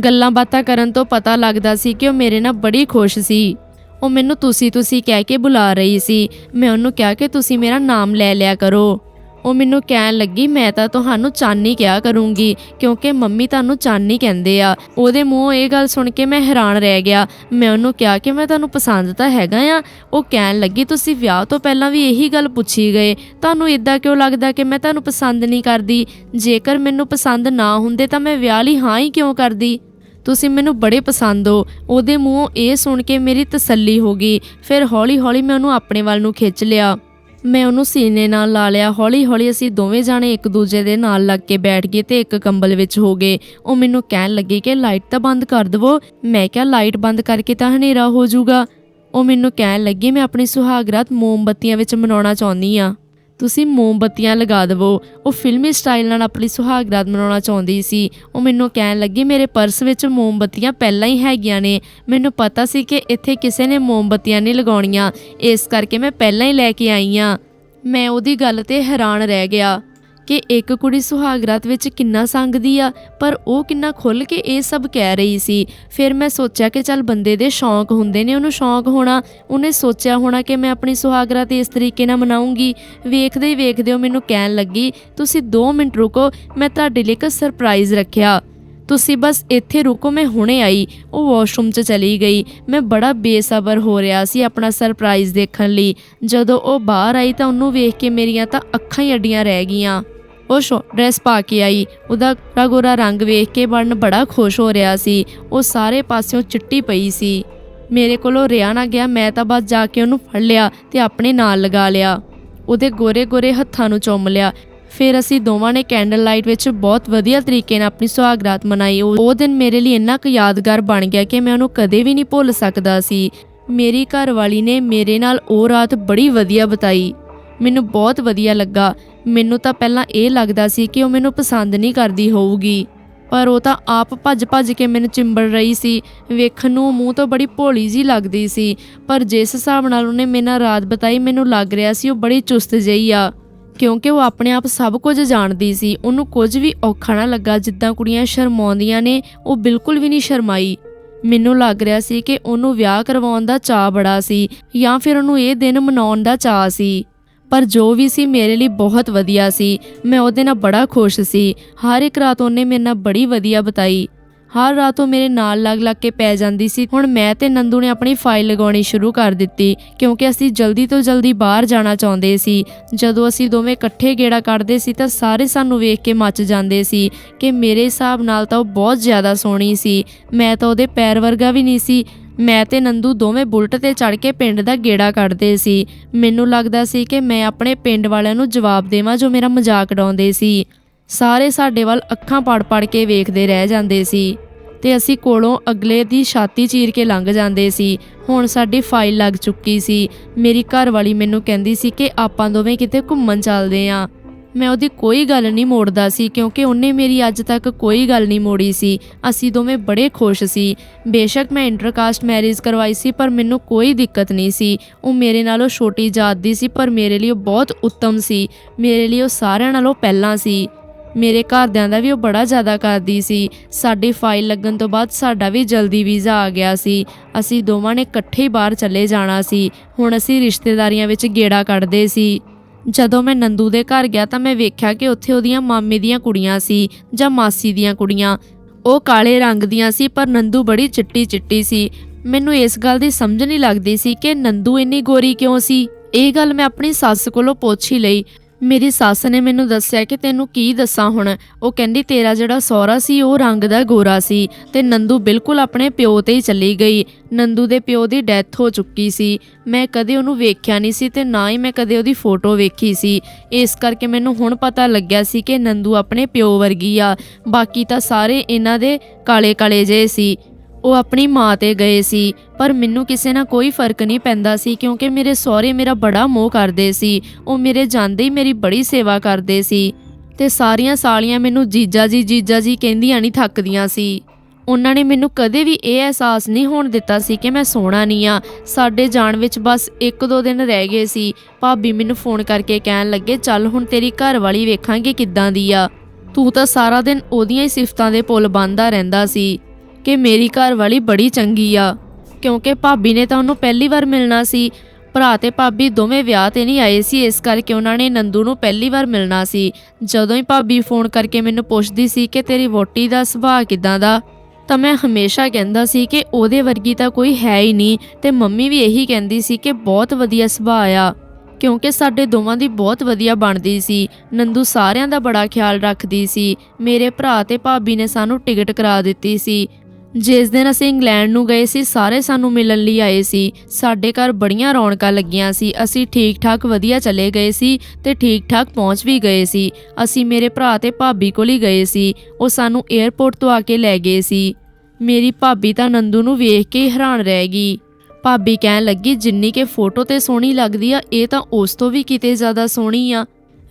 ਗੱਲਾਂ ਬਾਤਾਂ ਕਰਨ ਤੋਂ ਪਤਾ ਲੱਗਦਾ ਸੀ ਕਿ ਉਹ ਮੇਰੇ ਨਾਲ ਬੜੀ ਖੁਸ਼ ਸੀ। ਉਹ ਮੈਨੂੰ ਤੁਸੀਂ ਤੁਸੀਂ ਕਹਿ ਕੇ ਬੁਲਾ ਰਹੀ ਸੀ। ਮੈਂ ਉਹਨੂੰ ਕਿਹਾ ਕਿ ਤੁਸੀਂ ਮੇਰਾ ਨਾਮ ਲੈ ਲਿਆ ਕਰੋ। ਉਹ ਮੈਨੂੰ ਕਹਿਣ ਲੱਗੀ, ਮੈਂ ਤਾਂ ਤੁਹਾਨੂੰ ਚਾਨੀ ਕਿਹਾ ਕਰੂੰਗੀ, ਕਿਉਂਕਿ ਮੰਮੀ ਤੁਹਾਨੂੰ ਚਾਨੀ ਕਹਿੰਦੇ ਆ। ਉਹਦੇ ਮੂੰਹੋਂ ਇਹ ਗੱਲ ਸੁਣ ਕੇ ਮੈਂ ਹੈਰਾਨ ਰਹਿ ਗਿਆ। ਮੈਂ ਉਹਨੂੰ ਕਿਹਾ ਕਿ ਮੈਂ ਤੁਹਾਨੂੰ ਪਸੰਦ ਤਾਂ ਹੈਗਾ ਆ। ਉਹ ਕਹਿਣ ਲੱਗੀ, ਤੁਸੀਂ ਵਿਆਹ ਤੋਂ ਪਹਿਲਾਂ ਵੀ ਇਹੀ ਗੱਲ ਪੁੱਛੀ ਗਏ। ਤੁਹਾਨੂੰ ਇਦਾਂ ਕਿਉਂ ਲੱਗਦਾ ਕਿ ਮੈਂ ਤੁਹਾਨੂੰ ਪਸੰਦ ਨਹੀਂ ਕਰਦੀ? ਜੇਕਰ ਮੈਨੂੰ ਪਸੰਦ ਨਾ ਹੁੰਦੇ ਤਾਂ ਮੈਂ ਵਿਆਹ ਲਈ ਹਾਂ ਹੀ ਕਿਉਂ ਕਰਦੀ? ਤੁਸੀਂ ਮੈਨੂੰ ਬੜੇ ਪਸੰਦ ਹੋ। ਉਹਦੇ ਮੂੰਹੋਂ ਇਹ ਸੁਣ ਕੇ ਮੇਰੀ ਤਸੱਲੀ ਹੋ ਗਈ। ਫਿਰ ਹੌਲੀ-ਹੌਲੀ ਮੈਂ ਉਹਨੂੰ ਆਪਣੇ ਵੱਲ ਨੂੰ ਖਿੱਚ ਲਿਆ। ਮੈਂ ਉਹਨੂੰ ਸੀਨੇ ਨਾਲ ਲਾ ਲਿਆ। ਹੌਲੀ-ਹੌਲੀ ਅਸੀਂ ਦੋਵੇਂ ਜਾਣੇ ਇੱਕ ਦੂਜੇ ਦੇ ਨਾਲ ਲੱਗ ਕੇ ਬੈਠ ਗਏ ਤੇ ਇੱਕ ਕੰਬਲ ਵਿੱਚ ਹੋ ਗਏ। ਉਹ ਮੈਨੂੰ ਕਹਿਣ ਲੱਗੀ ਕਿ ਲਾਈਟ ਤਾਂ ਬੰਦ ਕਰ ਦਵੋ। ਮੈਂ ਕਿਹਾ, ਲਾਈਟ ਬੰਦ ਕਰਕੇ ਤਾਂ ਹਨੇਰਾ ਹੋ ਜਾਊਗਾ। ਉਹ ਮੈਨੂੰ ਕਹਿਣ ਲੱਗੀ, ਮੈਂ ਆਪਣੀ ਸੁਹਾਗਰਾਤ ਮੋਮਬੱਤੀਆਂ ਵਿੱਚ ਮਨਾਉਣਾ ਚਾਹੁੰਦੀ ਆ ਤੁਸੀਂ ਮੋਮਬੱਤੀਆਂ ਲਗਾ ਦਿਵੋ। ਉਹ ਫਿਲਮੀ ਸਟਾਈਲ ਨਾਲ ਆਪਣੀ ਸੁਹਾਗਰਾਤ ਮਨਾਉਣਾ ਚਾਹੁੰਦੀ ਸੀ। ਉਹ ਮੈਨੂੰ ਕਹਿਣ ਲੱਗੀ, ਮੇਰੇ ਪਰਸ ਵਿੱਚ ਮੋਮਬੱਤੀਆਂ ਪਹਿਲਾਂ ਹੀ ਹੈਗੀਆਂ ਨੇ। ਮੈਨੂੰ ਪਤਾ ਸੀ ਕਿ ਇੱਥੇ ਕਿਸੇ ਨੇ ਮੋਮਬੱਤੀਆਂ ਨਹੀਂ ਲਗਾਉਣੀਆਂ। ਇਸ ਕਰਕੇ ਮੈਂ ਪਹਿਲਾਂ ਹੀ ਲੈ ਕੇ ਆਈ ਆ। ਮੈਂ ਉਹਦੀ ਗੱਲ ਤੇ ਹੈਰਾਨ ਰਹਿ ਗਿਆ। ਕਿ ਇੱਕ ਕੁੜੀ ਸੁਹਾਗਰਾਤ ਵਿੱਚ ਕਿੰਨਾ ਸੰਗਦੀ ਆ, ਪਰ ਉਹ ਕਿੰਨਾ ਖੁੱਲ ਕੇ ਇਹ ਸਭ ਕਹਿ ਰਹੀ ਸੀ। ਫਿਰ ਮੈਂ ਸੋਚਿਆ ਕਿ ਚੱਲ ਬੰਦੇ ਦੇ ਸ਼ੌਂਕ ਹੁੰਦੇ ਨੇ, ਉਹਨੂੰ ਸ਼ੌਂਕ ਹੋਣਾ, ਉਹਨੇ ਸੋਚਿਆ ਹੋਣਾ ਕਿ ਮੈਂ ਆਪਣੀ ਸੁਹਾਗਰਾਤ ਇਸ ਤਰੀਕੇ ਨਾਲ ਮਨਾਉਂਗੀ ਵੇਖਦੇ ਹੀ ਵੇਖਦੇ ਉਹ ਮੈਨੂੰ ਕਹਿਣ ਲੱਗੀ, ਤੁਸੀਂ 2 ਮਿੰਟ ਰੁਕੋ, ਮੈਂ ਤੁਹਾਡੇ ਲਈ ਇੱਕ ਸਰਪ੍ਰਾਈਜ਼ ਰੱਖਿਆ। ਤੁਸੀਂ ਬਸ ਇੱਥੇ ਰੁਕੋ, ਮੈਂ ਹੁਣੇ ਆਈ। ਉਹ ਵਾਸ਼ਰੂਮ 'ਚ ਚਲੀ ਗਈ। ਮੈਂ ਬੜਾ ਬੇਸਬਰ ਹੋ ਰਿਹਾ ਸੀ ਆਪਣਾ ਸਰਪ੍ਰਾਈਜ਼ ਦੇਖਣ ਲਈ। ਜਦੋਂ ਉਹ ਬਾਹਰ ਆਈ ਤਾਂ ਉਹਨੂੰ ਵੇਖ ਕੇ ਮੇਰੀਆਂ ਤਾਂ ਅੱਖਾਂ ਹੀ ਅੱਡੀਆਂ ਰਹਿ ਗਈਆਂ। ਉਹ ਸ਼ੋ, ਡਰੈਸ ਪਾ ਕੇ ਆਈ। ਉਹਦਾ ਗੋਰਾ ਗੋਰਾ ਰੰਗ ਵੇਖ ਕੇ ਬਰਨ ਬੜਾ ਖੁਸ਼ ਹੋ ਰਿਹਾ ਸੀ। ਉਹ ਸਾਰੇ ਪਾਸਿਓਂ ਚਿੱਟੀ ਪਈ ਸੀ। ਮੇਰੇ ਕੋਲੋਂ ਰਿਆ ਨਾ ਗਿਆ, ਮੈਂ ਤਾਂ ਬਸ ਜਾ ਕੇ ਉਹਨੂੰ ਫੜ ਲਿਆ ਤੇ ਆਪਣੇ ਨਾਲ ਲਗਾ ਲਿਆ। ਉਹਦੇ ਗੋਰੇ ਗੋਰੇ ਹੱਥਾਂ ਨੂੰ ਚੁੰਮ ਲਿਆ। ਫਿਰ ਅਸੀਂ ਦੋਵਾਂ ਨੇ ਕੈਂਡਲ ਲਾਈਟ ਵਿੱਚ ਬਹੁਤ ਵਧੀਆ ਤਰੀਕੇ ਨਾਲ ਆਪਣੀ ਸੁਹਾਗ ਰਾਤ ਮਨਾਈ। ਉਹ ਉਹ ਦਿਨ ਮੇਰੇ ਲਈ ਇੰਨਾ ਕੁ ਯਾਦਗਾਰ ਬਣ ਗਿਆ ਕਿ ਮੈਂ ਉਹਨੂੰ ਕਦੇ ਵੀ ਨਹੀਂ ਭੁੱਲ ਸਕਦਾ ਸੀ। ਮੇਰੀ ਘਰ ਵਾਲੀ ਨੇ ਮੇਰੇ ਨਾਲ ਉਹ ਰਾਤ ਬੜੀ ਵਧੀਆ ਬਿਤਾਈ। ਮੈਨੂੰ ਬਹੁਤ ਵਧੀਆ ਲੱਗਾ। ਮੈਨੂੰ ਤਾਂ ਪਹਿਲਾਂ ਇਹ ਲੱਗਦਾ ਸੀ ਕਿ ਉਹ ਮੈਨੂੰ ਪਸੰਦ ਨਹੀਂ ਕਰਦੀ ਹੋਊਗੀ। ਪਰ ਉਹ ਤਾਂ ਆਪ ਭੱਜ-ਭੱਜ ਕੇ ਮੈਨੂੰ ਚਿੰਬੜ ਰਹੀ ਸੀ। ਵੇਖਣ ਨੂੰ ਮੂੰਹ ਤੋਂ ਬੜੀ ਭੋਲੀ ਜੀ ਲੱਗਦੀ ਸੀ। ਪਰ ਜਿਸ ਹਿਸਾਬ ਨਾਲ ਉਹਨੇ ਮੇਰੇ ਨਾਲ ਰਾਤ ਬਿਤਾਈ, ਮੈਨੂੰ ਲੱਗ ਰਿਹਾ ਸੀ ਉਹ ਬੜੀ ਚੁਸਤ ਜਿਹੀ ਆ। ਕਿਉਂਕਿ ਉਹ ਆਪਣੇ ਆਪ ਸਭ ਕੁਝ ਜਾਣਦੀ ਸੀ। ਉਹਨੂੰ ਕੁਝ ਵੀ ਔਖਾ ਨਾ ਲੱਗਾ ਜਿੱਦਾਂ ਕੁੜੀਆਂ ਸ਼ਰਮਾਉਂਦੀਆਂ ਨੇ, ਉਹ ਬਿਲਕੁਲ ਵੀ ਨਹੀਂ ਸ਼ਰਮਾਈ। ਮੈਨੂੰ ਲੱਗ ਰਿਹਾ ਸੀ ਕਿ ਉਹਨੂੰ ਵਿਆਹ ਕਰਵਾਉਣ ਦਾ ਚਾਅ ਬੜਾ ਸੀ ਜਾਂ ਫਿਰ ਉਹਨੂੰ ਇਹ ਦਿਨ ਮਨਾਉਣ ਦਾ ਚਾਅ ਸੀ। ਪਰ ਜੋ ਵੀ ਸੀ ਮੇਰੇ ਲਈ ਬਹੁਤ ਵਧੀਆ ਸੀ। ਮੈਂ ਉਹਦੇ ਨਾਲ ਬੜਾ ਖੁਸ਼ ਸੀ। ਹਰ ਇੱਕ ਰਾਤ ਉਹਨੇ ਮੇਰੇ ਨਾਲ ਬੜੀ ਵਧੀਆ ਬਤਾਈ। ਹਰ ਰਾਤ ਉਹ ਮੇਰੇ ਨਾਲ ਲੱਗ ਲੱਗ ਕੇ ਪੈ ਜਾਂਦੀ ਸੀ। ਹੁਣ ਮੈਂ ਤੇ ਨੰਦੂ ਨੇ ਆਪਣੀ ਫਾਈਲ ਲਗਾਉਣੀ ਸ਼ੁਰੂ ਕਰ ਦਿੱਤੀ, ਕਿਉਂਕਿ ਅਸੀਂ ਜਲਦੀ ਤੋਂ ਜਲਦੀ ਬਾਹਰ ਜਾਣਾ ਚਾਹੁੰਦੇ ਸੀ। ਜਦੋਂ ਅਸੀਂ ਦੋਵੇਂ ਇਕੱਠੇ ਗੇੜਾ ਕੱਢਦੇ ਸੀ ਤਾਂ ਸਾਰੇ ਸਾਨੂੰ ਵੇਖ ਕੇ ਮੱਚ ਜਾਂਦੇ ਸੀ ਕਿ ਮੇਰੇ ਹਿਸਾਬ ਨਾਲ ਤਾਂ ਉਹ ਬਹੁਤ ਜ਼ਿਆਦਾ ਸੋਹਣੀ ਸੀ। ਮੈਂ ਤਾਂ ਉਹਦੇ ਪੈਰ ਵਰਗਾ ਵੀ ਨਹੀਂ ਸੀ। ਮੈਂ ਤੇ ਨੰਦੂ ਦੋਵੇਂ ਬੁਲਟ ਤੇ ਚੜ ਕੇ ਪਿੰਡ ਦਾ ਗੇੜਾ ਕੱਢਦੇ ਸੀ। ਮੈਨੂੰ ਲੱਗਦਾ ਸੀ ਕਿ ਮੈਂ ਆਪਣੇ ਪਿੰਡ ਵਾਲਿਆਂ ਨੂੰ ਜਵਾਬ ਦੇਵਾਂ ਜੋ ਮੇਰਾ ਮਜ਼ਾਕ ਉਡਾਉਂਦੇ ਸੀ। ਸਾਰੇ ਸਾਡੇ ਵੱਲ ਅੱਖਾਂ ਪੜ-ਪੜ ਕੇ ਵੇਖਦੇ ਰਹਿ ਜਾਂਦੇ ਸੀ ਤੇ ਅਸੀਂ ਕੋਲੋਂ ਅਗਲੇ ਦੀ ਛਾਤੀ ਚੀਰ ਕੇ ਲੰਘ ਜਾਂਦੇ ਸੀ। ਹੁਣ ਸਾਡੀ ਫਾਈਲ ਲੱਗ ਚੁੱਕੀ ਸੀ। ਮੇਰੀ ਘਰ ਵਾਲੀ ਮੈਨੂੰ ਕਹਿੰਦੀ ਸੀ ਕਿ ਆਪਾਂ ਦੋਵੇਂ ਕਿਤੇ ਘੁੰਮਣ ਚੱਲਦੇ ਆਂ। ਮੈਂ ਉਹਦੀ ਕੋਈ ਗੱਲ ਨਹੀਂ ਮੋੜਦਾ ਸੀ ਕਿਉਂਕਿ ਉਹਨੇ ਮੇਰੀ ਅੱਜ ਤੱਕ ਕੋਈ ਗੱਲ ਨਹੀਂ ਮੋੜੀ ਸੀ। ਅਸੀਂ ਦੋਵੇਂ ਬੜੇ ਖੁਸ਼ ਸੀ। ਬੇਸ਼ੱਕ ਮੈਂ ਇੰਟਰਕਾਸਟ ਮੈਰਿਜ ਕਰਵਾਈ ਸੀ ਪਰ ਮੈਨੂੰ ਕੋਈ ਦਿੱਕਤ ਨਹੀਂ ਸੀ। ਉਹ ਮੇਰੇ ਨਾਲੋਂ ਛੋਟੀ ਜਾਤ ਦੀ ਸੀ ਪਰ ਮੇਰੇ ਲਈ ਉਹ ਬਹੁਤ ਉੱਤਮ ਸੀ। ਮੇਰੇ ਲਈ ਉਹ ਸਾਰਿਆਂ ਨਾਲੋਂ ਪਹਿਲਾਂ ਸੀ। ਮੇਰੇ ਘਰਦਿਆਂ ਦਾ ਵੀ ਉਹ ਬੜਾ ਜ਼ਿਆਦਾ ਕਰਦੀ ਸੀ। ਸਾਡੀ ਫਾਈਲ ਲੱਗਣ ਤੋਂ ਬਾਅਦ ਸਾਡਾ ਵੀ ਜਲਦੀ ਵੀਜ਼ਾ ਆ ਗਿਆ ਸੀ। ਅਸੀਂ ਦੋਵਾਂ ਨੇ ਇਕੱਠੇ ਹੀ ਬਾਹਰ ਚੱਲੇ ਜਾਣਾ ਸੀ। ਹੁਣ ਅਸੀਂ ਰਿਸ਼ਤੇਦਾਰੀਆਂ ਵਿੱਚ ਗੇੜਾ ਕੱਢਦੇ ਸੀ। ਜਦੋਂ ਮੈਂ ਨੰਦੂ ਦੇ ਘਰ ਗਿਆ ਤਾਂ ਮੈਂ ਵੇਖਿਆ ਕਿ ਉੱਥੇ ਉਹਦੀਆਂ ਮਾਮੇ ਦੀਆਂ ਕੁੜੀਆਂ ਸੀ ਜਾਂ ਮਾਸੀ ਦੀਆਂ ਕੁੜੀਆਂ। ਉਹ ਕਾਲੇ ਰੰਗ ਦੀਆਂ ਸੀ, ਪਰ ਨੰਦੂ ਬੜੀ ਚਿੱਟੀ ਚਿੱਟੀ ਸੀ। ਮੈਨੂੰ ਇਸ ਗੱਲ ਦੀ ਸਮਝ ਨਹੀਂ ਲੱਗਦੀ ਸੀ ਕਿ ਨੰਦੂ ਇੰਨੀ ਗੋਰੀ ਕਿਉਂ ਸੀ। ਇਹ ਗੱਲ ਮੈਂ ਆਪਣੀ ਸੱਸ ਕੋਲੋਂ ਪੁੱਛ ਹੀ ਲਈ। ਮੇਰੀ ਸੱਸ ਨੇ ਮੈਨੂੰ ਦੱਸਿਆ ਕਿ ਤੈਨੂੰ ਕੀ ਦੱਸਾਂ ਹੁਣ? ਉਹ ਕਹਿੰਦੀ, ਤੇਰਾ ਜਿਹੜਾ ਸਹੁਰਾ ਸੀ, ਉਹ ਰੰਗ ਦਾ ਗੋਰਾ ਸੀ ਤੇ ਨੰਦੂ ਬਿਲਕੁਲ ਆਪਣੇ ਪਿਓ ਤੇ ਹੀ ਚਲੀ ਗਈ। ਨੰਦੂ ਦੇ ਪਿਓ ਦੀ ਡੈਥ ਹੋ ਚੁੱਕੀ ਸੀ। ਮੈਂ ਕਦੇ ਉਹਨੂੰ ਵੇਖਿਆ ਨਹੀਂ ਸੀ ਤੇ ਨਾ ਹੀ ਮੈਂ ਕਦੇ ਉਹਦੀ ਫੋਟੋ ਵੇਖੀ ਸੀ। ਇਸ ਕਰਕੇ ਮੈਨੂੰ ਹੁਣ ਪਤਾ ਲੱਗਿਆ ਸੀ ਕਿ ਨੰਦੂ ਆਪਣੇ ਪਿਓ ਵਰਗੀ ਆ। ਬਾਕੀ ਤਾਂ ਸਾਰੇ ਇਹਨਾਂ ਦੇ ਕਾਲੇ ਕਾਲੇ ਜਿਹੇ ਸੀ। ਉਹ ਆਪਣੀ ਮਾਂ ਤੇ ਗਏ ਸੀ, ਪਰ ਮੈਨੂੰ ਕਿਸੇ ਨਾਲ ਕੋਈ ਫ਼ਰਕ ਨਹੀਂ ਪੈਂਦਾ ਸੀ ਕਿਉਂਕਿ ਮੇਰੇ ਸਹੁਰੇ ਮੇਰਾ ਬੜਾ ਮੋਹ ਕਰਦੇ ਸੀ, ਉਹ ਮੇਰੇ ਜਾਂਦੇ ਹੀ ਮੇਰੀ ਬੜੀ ਸੇਵਾ ਕਰਦੇ ਸੀ ਤੇ ਸਾਰੀਆਂ ਸਾਲੀਆਂ ਮੈਨੂੰ ਜੀਜਾ ਜੀ ਜੀਜਾ ਜੀ ਕਹਿੰਦੀਆਂ ਨਹੀਂ ਥੱਕਦੀਆਂ ਸੀ। ਉਹਨਾਂ ਨੇ ਮੈਨੂੰ ਕਦੇ ਵੀ ਇਹ ਅਹਿਸਾਸ ਨਹੀਂ ਹੋਣ ਦਿੱਤਾ ਸੀ ਕਿ ਮੈਂ ਸੋਹਣਾ ਨਹੀਂ ਆ ਸਾਡੇ ਜਾਣ ਵਿੱਚ ਬਸ ਇੱਕ ਦੋ ਦਿਨ ਰਹਿ ਗਏ ਸੀ। ਭਾਬੀ ਮੈਨੂੰ ਫੋਨ ਕਰਕੇ ਕਹਿਣ ਲੱਗੇ, ਚੱਲ ਹੁਣ ਤੇਰੀ ਘਰ ਵਾਲੀ ਵੇਖਾਂਗੇ ਕਿੱਦਾਂ ਦੀ ਆ। ਤੂੰ ਤਾਂ ਸਾਰਾ ਦਿਨ ਉਹਦੀਆਂ ਹੀ ਸਿਫਤਾਂ ਦੇ ਪੁੱਲ ਬੰਨਦਾ ਰਹਿੰਦਾ ਸੀ। ਕਿ ਮੇਰੀ ਘਰ ਵਾਲੀ ਬੜੀ ਚੰਗੀ ਆ। ਕਿਉਂਕਿ ਭਾਬੀ ਨੇ ਤਾਂ ਉਹਨੂੰ ਪਹਿਲੀ ਵਾਰ ਮਿਲਣਾ ਸੀ। ਭਰਾ ਤੇ ਭਾਬੀ ਦੋਵੇਂ ਵਿਆਹ ਤੇ ਨਹੀਂ ਆਏ ਸੀ, ਇਸ ਕਰਕੇ ਉਹਨਾਂ ਨੇ ਨੰਦੂ ਨੂੰ ਪਹਿਲੀ ਵਾਰ ਮਿਲਣਾ ਸੀ। ਜਦੋਂ ਹੀ ਭਾਬੀ ਫੋਨ ਕਰਕੇ ਮੈਨੂੰ ਪੁੱਛਦੀ ਸੀ ਕਿ ਤੇਰੀ ਵੋਟੀ ਦਾ ਸੁਭਾਅ ਕਿਦਾਂ ਦਾ, ਤਾਂ ਮੈਂ ਹਮੇਸ਼ਾ ਕਹਿੰਦਾ ਸੀ ਕਿ ਉਹਦੇ ਵਰਗੀ ਤਾਂ ਕੋਈ ਹੈ ਹੀ ਨਹੀਂ, ਤੇ ਮੰਮੀ ਵੀ ਇਹੀ ਕਹਿੰਦੀ ਸੀ ਕਿ ਬਹੁਤ ਵਧੀਆ ਸੁਭਾਅ ਆ। ਕਿਉਂਕਿ ਸਾਡੇ ਦੋਵਾਂ ਦੀ ਬਹੁਤ ਵਧੀਆ ਬਣਦੀ ਸੀ। ਨੰਦੂ ਸਾਰਿਆਂ ਦਾ ਬੜਾ ਖਿਆਲ ਰੱਖਦੀ ਸੀ। ਮੇਰੇ ਭਰਾ ਤੇ ਭਾਬੀ ਨੇ ਸਾਨੂੰ ਟਿਕਟ ਕਰਾ ਦਿੱਤੀ ਸੀ। ਜਿਸ ਦਿਨ ਅਸੀਂ ਇੰਗਲੈਂਡ ਨੂੰ ਗਏ ਸੀ, ਸਾਰੇ ਸਾਨੂੰ ਮਿਲਣ ਲਈ ਆਏ ਸੀ। ਸਾਡੇ ਘਰ ਬੜੀਆਂ ਰੌਣਕਾਂ ਲੱਗੀਆਂ ਸੀ। ਅਸੀਂ ਠੀਕ ਠਾਕ ਵਧੀਆ ਚਲੇ ਗਏ ਸੀ ਤੇ ਠੀਕ ਠਾਕ ਪਹੁੰਚ ਵੀ ਗਏ ਸੀ। ਅਸੀਂ ਮੇਰੇ ਭਰਾ ਤੇ ਭਾਬੀ ਕੋਲ ਹੀ ਗਏ ਸੀ। ਉਹ ਸਾਨੂੰ 에ਅਰਪੋਰਟ ਤੋਂ ਆ ਕੇ ਲੈ ਗਏ ਸੀ। ਮੇਰੀ ਭਾਬੀ ਤਾਂ ਨੰਦੂ ਨੂੰ ਵੇਖ ਕੇ ਹੀ ਹੈਰਾਨ ਰਹਿ ਗਈ। ਭਾਬੀ ਕਹਿਣ ਲੱਗੀ, ਜਿੰਨੀ ਕਿ ਫੋਟੋ ਤੇ ਸੋਹਣੀ ਲੱਗਦੀ ਆ, ਇਹ ਤਾਂ ਉਸ ਤੋਂ ਵੀ ਕਿਤੇ ਜ਼ਿਆਦਾ ਸੋਹਣੀ ਆ।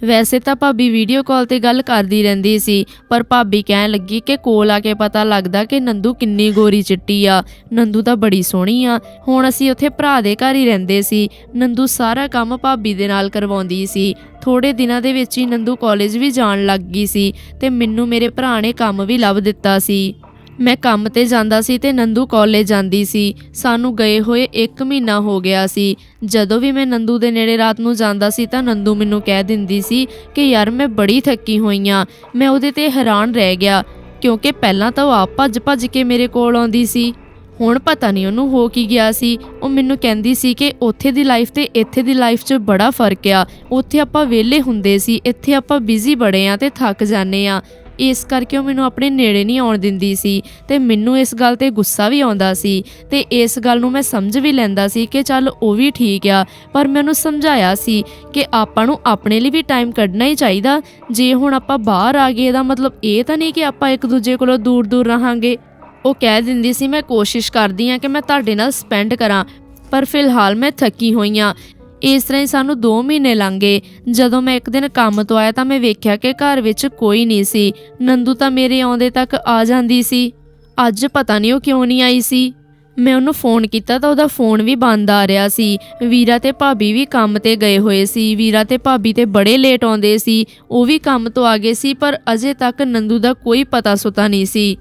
ਵੈਸੇ ਤਾਂ ਭਾਬੀ ਵੀਡੀਓ ਕਾਲ ਤੇ ਗੱਲ ਕਰਦੀ ਰਹਿੰਦੀ ਸੀ, ਪਰ ਭਾਬੀ ਕਹਿਣ ਲੱਗੀ ਕਿ ਕੋਲ ਆ ਕੇ ਪਤਾ ਲੱਗਦਾ ਕਿ ਨੰਦੂ ਕਿੰਨੀ ਗੋਰੀ ਚਿੱਟੀ ਆ। ਨੰਦੂ ਤਾਂ ਬੜੀ ਸੋਹਣੀ ਆ। ਹੁਣ ਅਸੀਂ ਉੱਥੇ ਭਰਾ ਦੇ ਘਰ ਹੀ ਰਹਿੰਦੇ ਸੀ। ਨੰਦੂ ਸਾਰਾ ਕੰਮ ਭਾਬੀ ਦੇ ਨਾਲ ਕਰਵਾਉਂਦੀ ਸੀ। ਥੋੜੇ ਦਿਨਾਂ ਦੇ ਵਿੱਚ ਹੀ ਨੰਦੂ ਕਾਲਜ ਵੀ ਜਾਣ ਲੱਗ ਗਈ ਸੀ ਤੇ ਮੈਨੂੰ ਮੇਰੇ ਭਰਾ ਨੇ ਕੰਮ ਵੀ ਲੱਭ ਦਿੱਤਾ ਸੀ। ਮੈਂ ਕੰਮ ਤੇ ਜਾਂਦਾ ਸੀ ਤੇ ਨੰਦੂ ਕਾਲਜ ਜਾਂਦੀ ਸੀ। ਸਾਨੂੰ ਗਏ ਹੋਏ 1 ਮਹੀਨਾ ਹੋ ਗਿਆ ਸੀ। ਜਦੋਂ ਵੀ ਮੈਂ ਨੰਦੂ ਦੇ ਨੇੜੇ ਰਾਤ ਨੂੰ ਜਾਂਦਾ ਸੀ ਤਾਂ ਨੰਦੂ ਮੈਨੂੰ ਕਹਿ ਦਿੰਦੀ ਸੀ ਕਿ ਯਾਰ ਮੈਂ ਬੜੀ ਥੱਕੀ ਹੋਈ ਆ, ਮੈਂ ਉਹਦੇ ਤੇ ਹੈਰਾਨ ਰਹਿ ਗਿਆ, ਕਿਉਂਕਿ ਪਹਿਲਾਂ ਤਾਂ ਉਹ ਆਪ ਭੱਜ ਭੱਜ ਕੇ ਮੇਰੇ ਕੋਲ ਆਉਂਦੀ ਸੀ। ਹੁਣ ਪਤਾ ਨਹੀਂ ਉਹਨੂੰ ਹੋ ਕੀ ਗਿਆ ਸੀ। ਉਹ ਮੈਨੂੰ ਕਹਿੰਦੀ ਸੀ ਕਿ ਉੱਥੇ ਦੀ ਲਾਈਫ ਤੇ ਇੱਥੇ ਦੀ ਲਾਈਫ 'ਚ ਬੜਾ ਫ਼ਰਕ ਆ। ਉੱਥੇ ਆਪਾਂ ਵਿਹਲੇ ਹੁੰਦੇ ਸੀ, ਇੱਥੇ ਆਪਾਂ ਬਿਜ਼ੀ ਬੜੇ ਆ ਤੇ ਥੱਕ ਜਾਂਦੇ ਆ। ਇਸ ਕਰਕੇ ਉਹ ਮੈਨੂੰ ਆਪਣੇ ਨੇੜੇ ਨਹੀਂ ਆਉਣ ਦਿੰਦੀ ਸੀ ਤੇ ਮੈਨੂੰ ਇਸ ਗੱਲ ਤੇ ਗੁੱਸਾ ਵੀ ਆਉਂਦਾ ਸੀ ਤੇ ਇਸ ਗੱਲ ਨੂੰ ਮੈਂ ਸਮਝ ਵੀ ਲੈਂਦਾ ਸੀ ਕਿ ਚੱਲ ਉਹ ਵੀ ਠੀਕ ਆ, ਪਰ ਮੈਂ ਉਹਨੂੰ ਸਮਝਾਇਆ ਸੀ ਕਿ ਆਪਾਂ ਨੂੰ ਆਪਣੇ ਲਈ ਵੀ ਟਾਈਮ ਕੱਢਣਾ ਹੀ ਚਾਹੀਦਾ, ਜੇ ਹੁਣ ਆਪਾਂ ਬਾਹਰ ਆ ਗਏ ਇਹਦਾ ਮਤਲਬ ਇਹ ਤਾਂ ਨਹੀਂ ਕਿ ਆਪਾਂ ਇੱਕ ਦੂਜੇ ਕੋਲੋਂ ਦੂਰ ਦੂਰ ਰਹਾਂਗੇ। ਉਹ ਕਹਿ ਦਿੰਦੀ ਸੀ, ਮੈਂ ਕੋਸ਼ਿਸ਼ ਕਰਦੀ ਆ ਕਿ ਮੈਂ ਤੁਹਾਡੇ ਨਾਲ ਸਪੈਂਡ ਕਰਾਂ, ਪਰ ਫਿਲਹਾਲ ਮੈਂ ਥੱਕੀ ਹੋਈ ਆ ਇਸ ਤਰ੍ਹਾਂ ਹੀ ਸਾਨੂੰ 2 ਮਹੀਨੇ ਲੰਘ ਗਏ। ਜਦੋਂ ਮੈਂ ਇੱਕ ਦਿਨ ਕੰਮ ਤੋਂ ਆਇਆ ਤਾਂ ਮੈਂ ਵੇਖਿਆ ਕਿ ਘਰ ਵਿੱਚ ਕੋਈ ਨਹੀਂ ਸੀ। ਨੰਦੂ ਤਾਂ ਮੇਰੇ ਆਉਂਦੇ ਤੱਕ ਆ ਜਾਂਦੀ ਸੀ। ਅੱਜ ਪਤਾ ਨਹੀਂ ਉਹ ਕਿਉਂ ਨਹੀਂ ਆਈ ਸੀ। ਮੈਂ ਉਹਨੂੰ ਫੋਨ ਕੀਤਾ ਤਾਂ ਉਹਦਾ ਫੋਨ ਵੀ ਬੰਦ ਆ ਰਿਹਾ ਸੀ। ਵੀਰਾ ਤੇ ਭਾਬੀ ਵੀ ਕੰਮ ਤੇ ਗਏ ਹੋਏ ਸੀ। ਵੀਰਾ ਤੇ ਭਾਬੀ ਤੇ ਬੜੇ ਲੇਟ ਆਉਂਦੇ ਸੀ। ਉਹ ਵੀ ਕੰਮ ਤੋਂ ਆ ਗਏ ਸੀ, ਪਰ ਅਜੇ ਤੱਕ ਨੰਦੂ ਦਾ ਕੋਈ ਪਤਾ ਸੁਤਾ ਨਹੀਂ ਸੀ।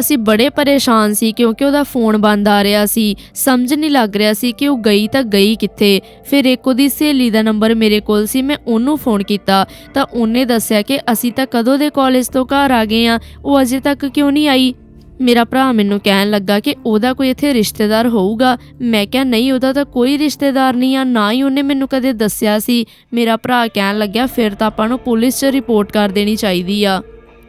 ਅਸੀਂ ਬੜੇ ਪਰੇਸ਼ਾਨ ਸੀ ਕਿਉਂਕਿ ਉਹਦਾ ਫੋਨ ਬੰਦ ਆ ਰਿਹਾ ਸੀ, ਸਮਝ ਨਹੀਂ ਲੱਗ ਰਿਹਾ ਸੀ ਕਿ ਉਹ ਗਈ ਤਾਂ ਗਈ ਕਿੱਥੇ। ਫਿਰ ਇੱਕ ਉਹਦੀ ਸਹੇਲੀ ਦਾ ਨੰਬਰ ਮੇਰੇ ਕੋਲ ਸੀ, ਮੈਂ ਉਹਨੂੰ ਫੋਨ ਕੀਤਾ ਤਾਂ ਉਹਨੇ ਦੱਸਿਆ ਕਿ ਅਸੀਂ ਤਾਂ ਕਦੋਂ ਦੇ ਕਾਲਜ ਤੋਂ ਘਰ ਆ ਗਏ ਆ ਉਹ ਅਜੇ ਤੱਕ ਕਿਉਂ ਨਹੀਂ ਆਈ? ਮੇਰਾ ਭਰਾ ਮੈਨੂੰ ਕਹਿਣ ਲੱਗਾ ਕਿ ਉਹਦਾ ਕੋਈ ਇੱਥੇ ਰਿਸ਼ਤੇਦਾਰ ਹੋਊਗਾ। ਮੈਂ ਕਿਹਾ, ਨਹੀਂ, ਉਹਦਾ ਤਾਂ ਕੋਈ ਰਿਸ਼ਤੇਦਾਰ ਨਹੀਂ ਆ, ਨਾ ਹੀ ਉਹਨੇ ਮੈਨੂੰ ਕਦੇ ਦੱਸਿਆ ਸੀ। ਮੇਰਾ ਭਰਾ ਕਹਿਣ ਲੱਗਿਆ, ਫਿਰ ਤਾਂ ਆਪਾਂ ਨੂੰ ਪੁਲਿਸ 'ਚ ਰਿਪੋਰਟ ਕਰ ਦੇਣੀ ਚਾਹੀਦੀ ਆ।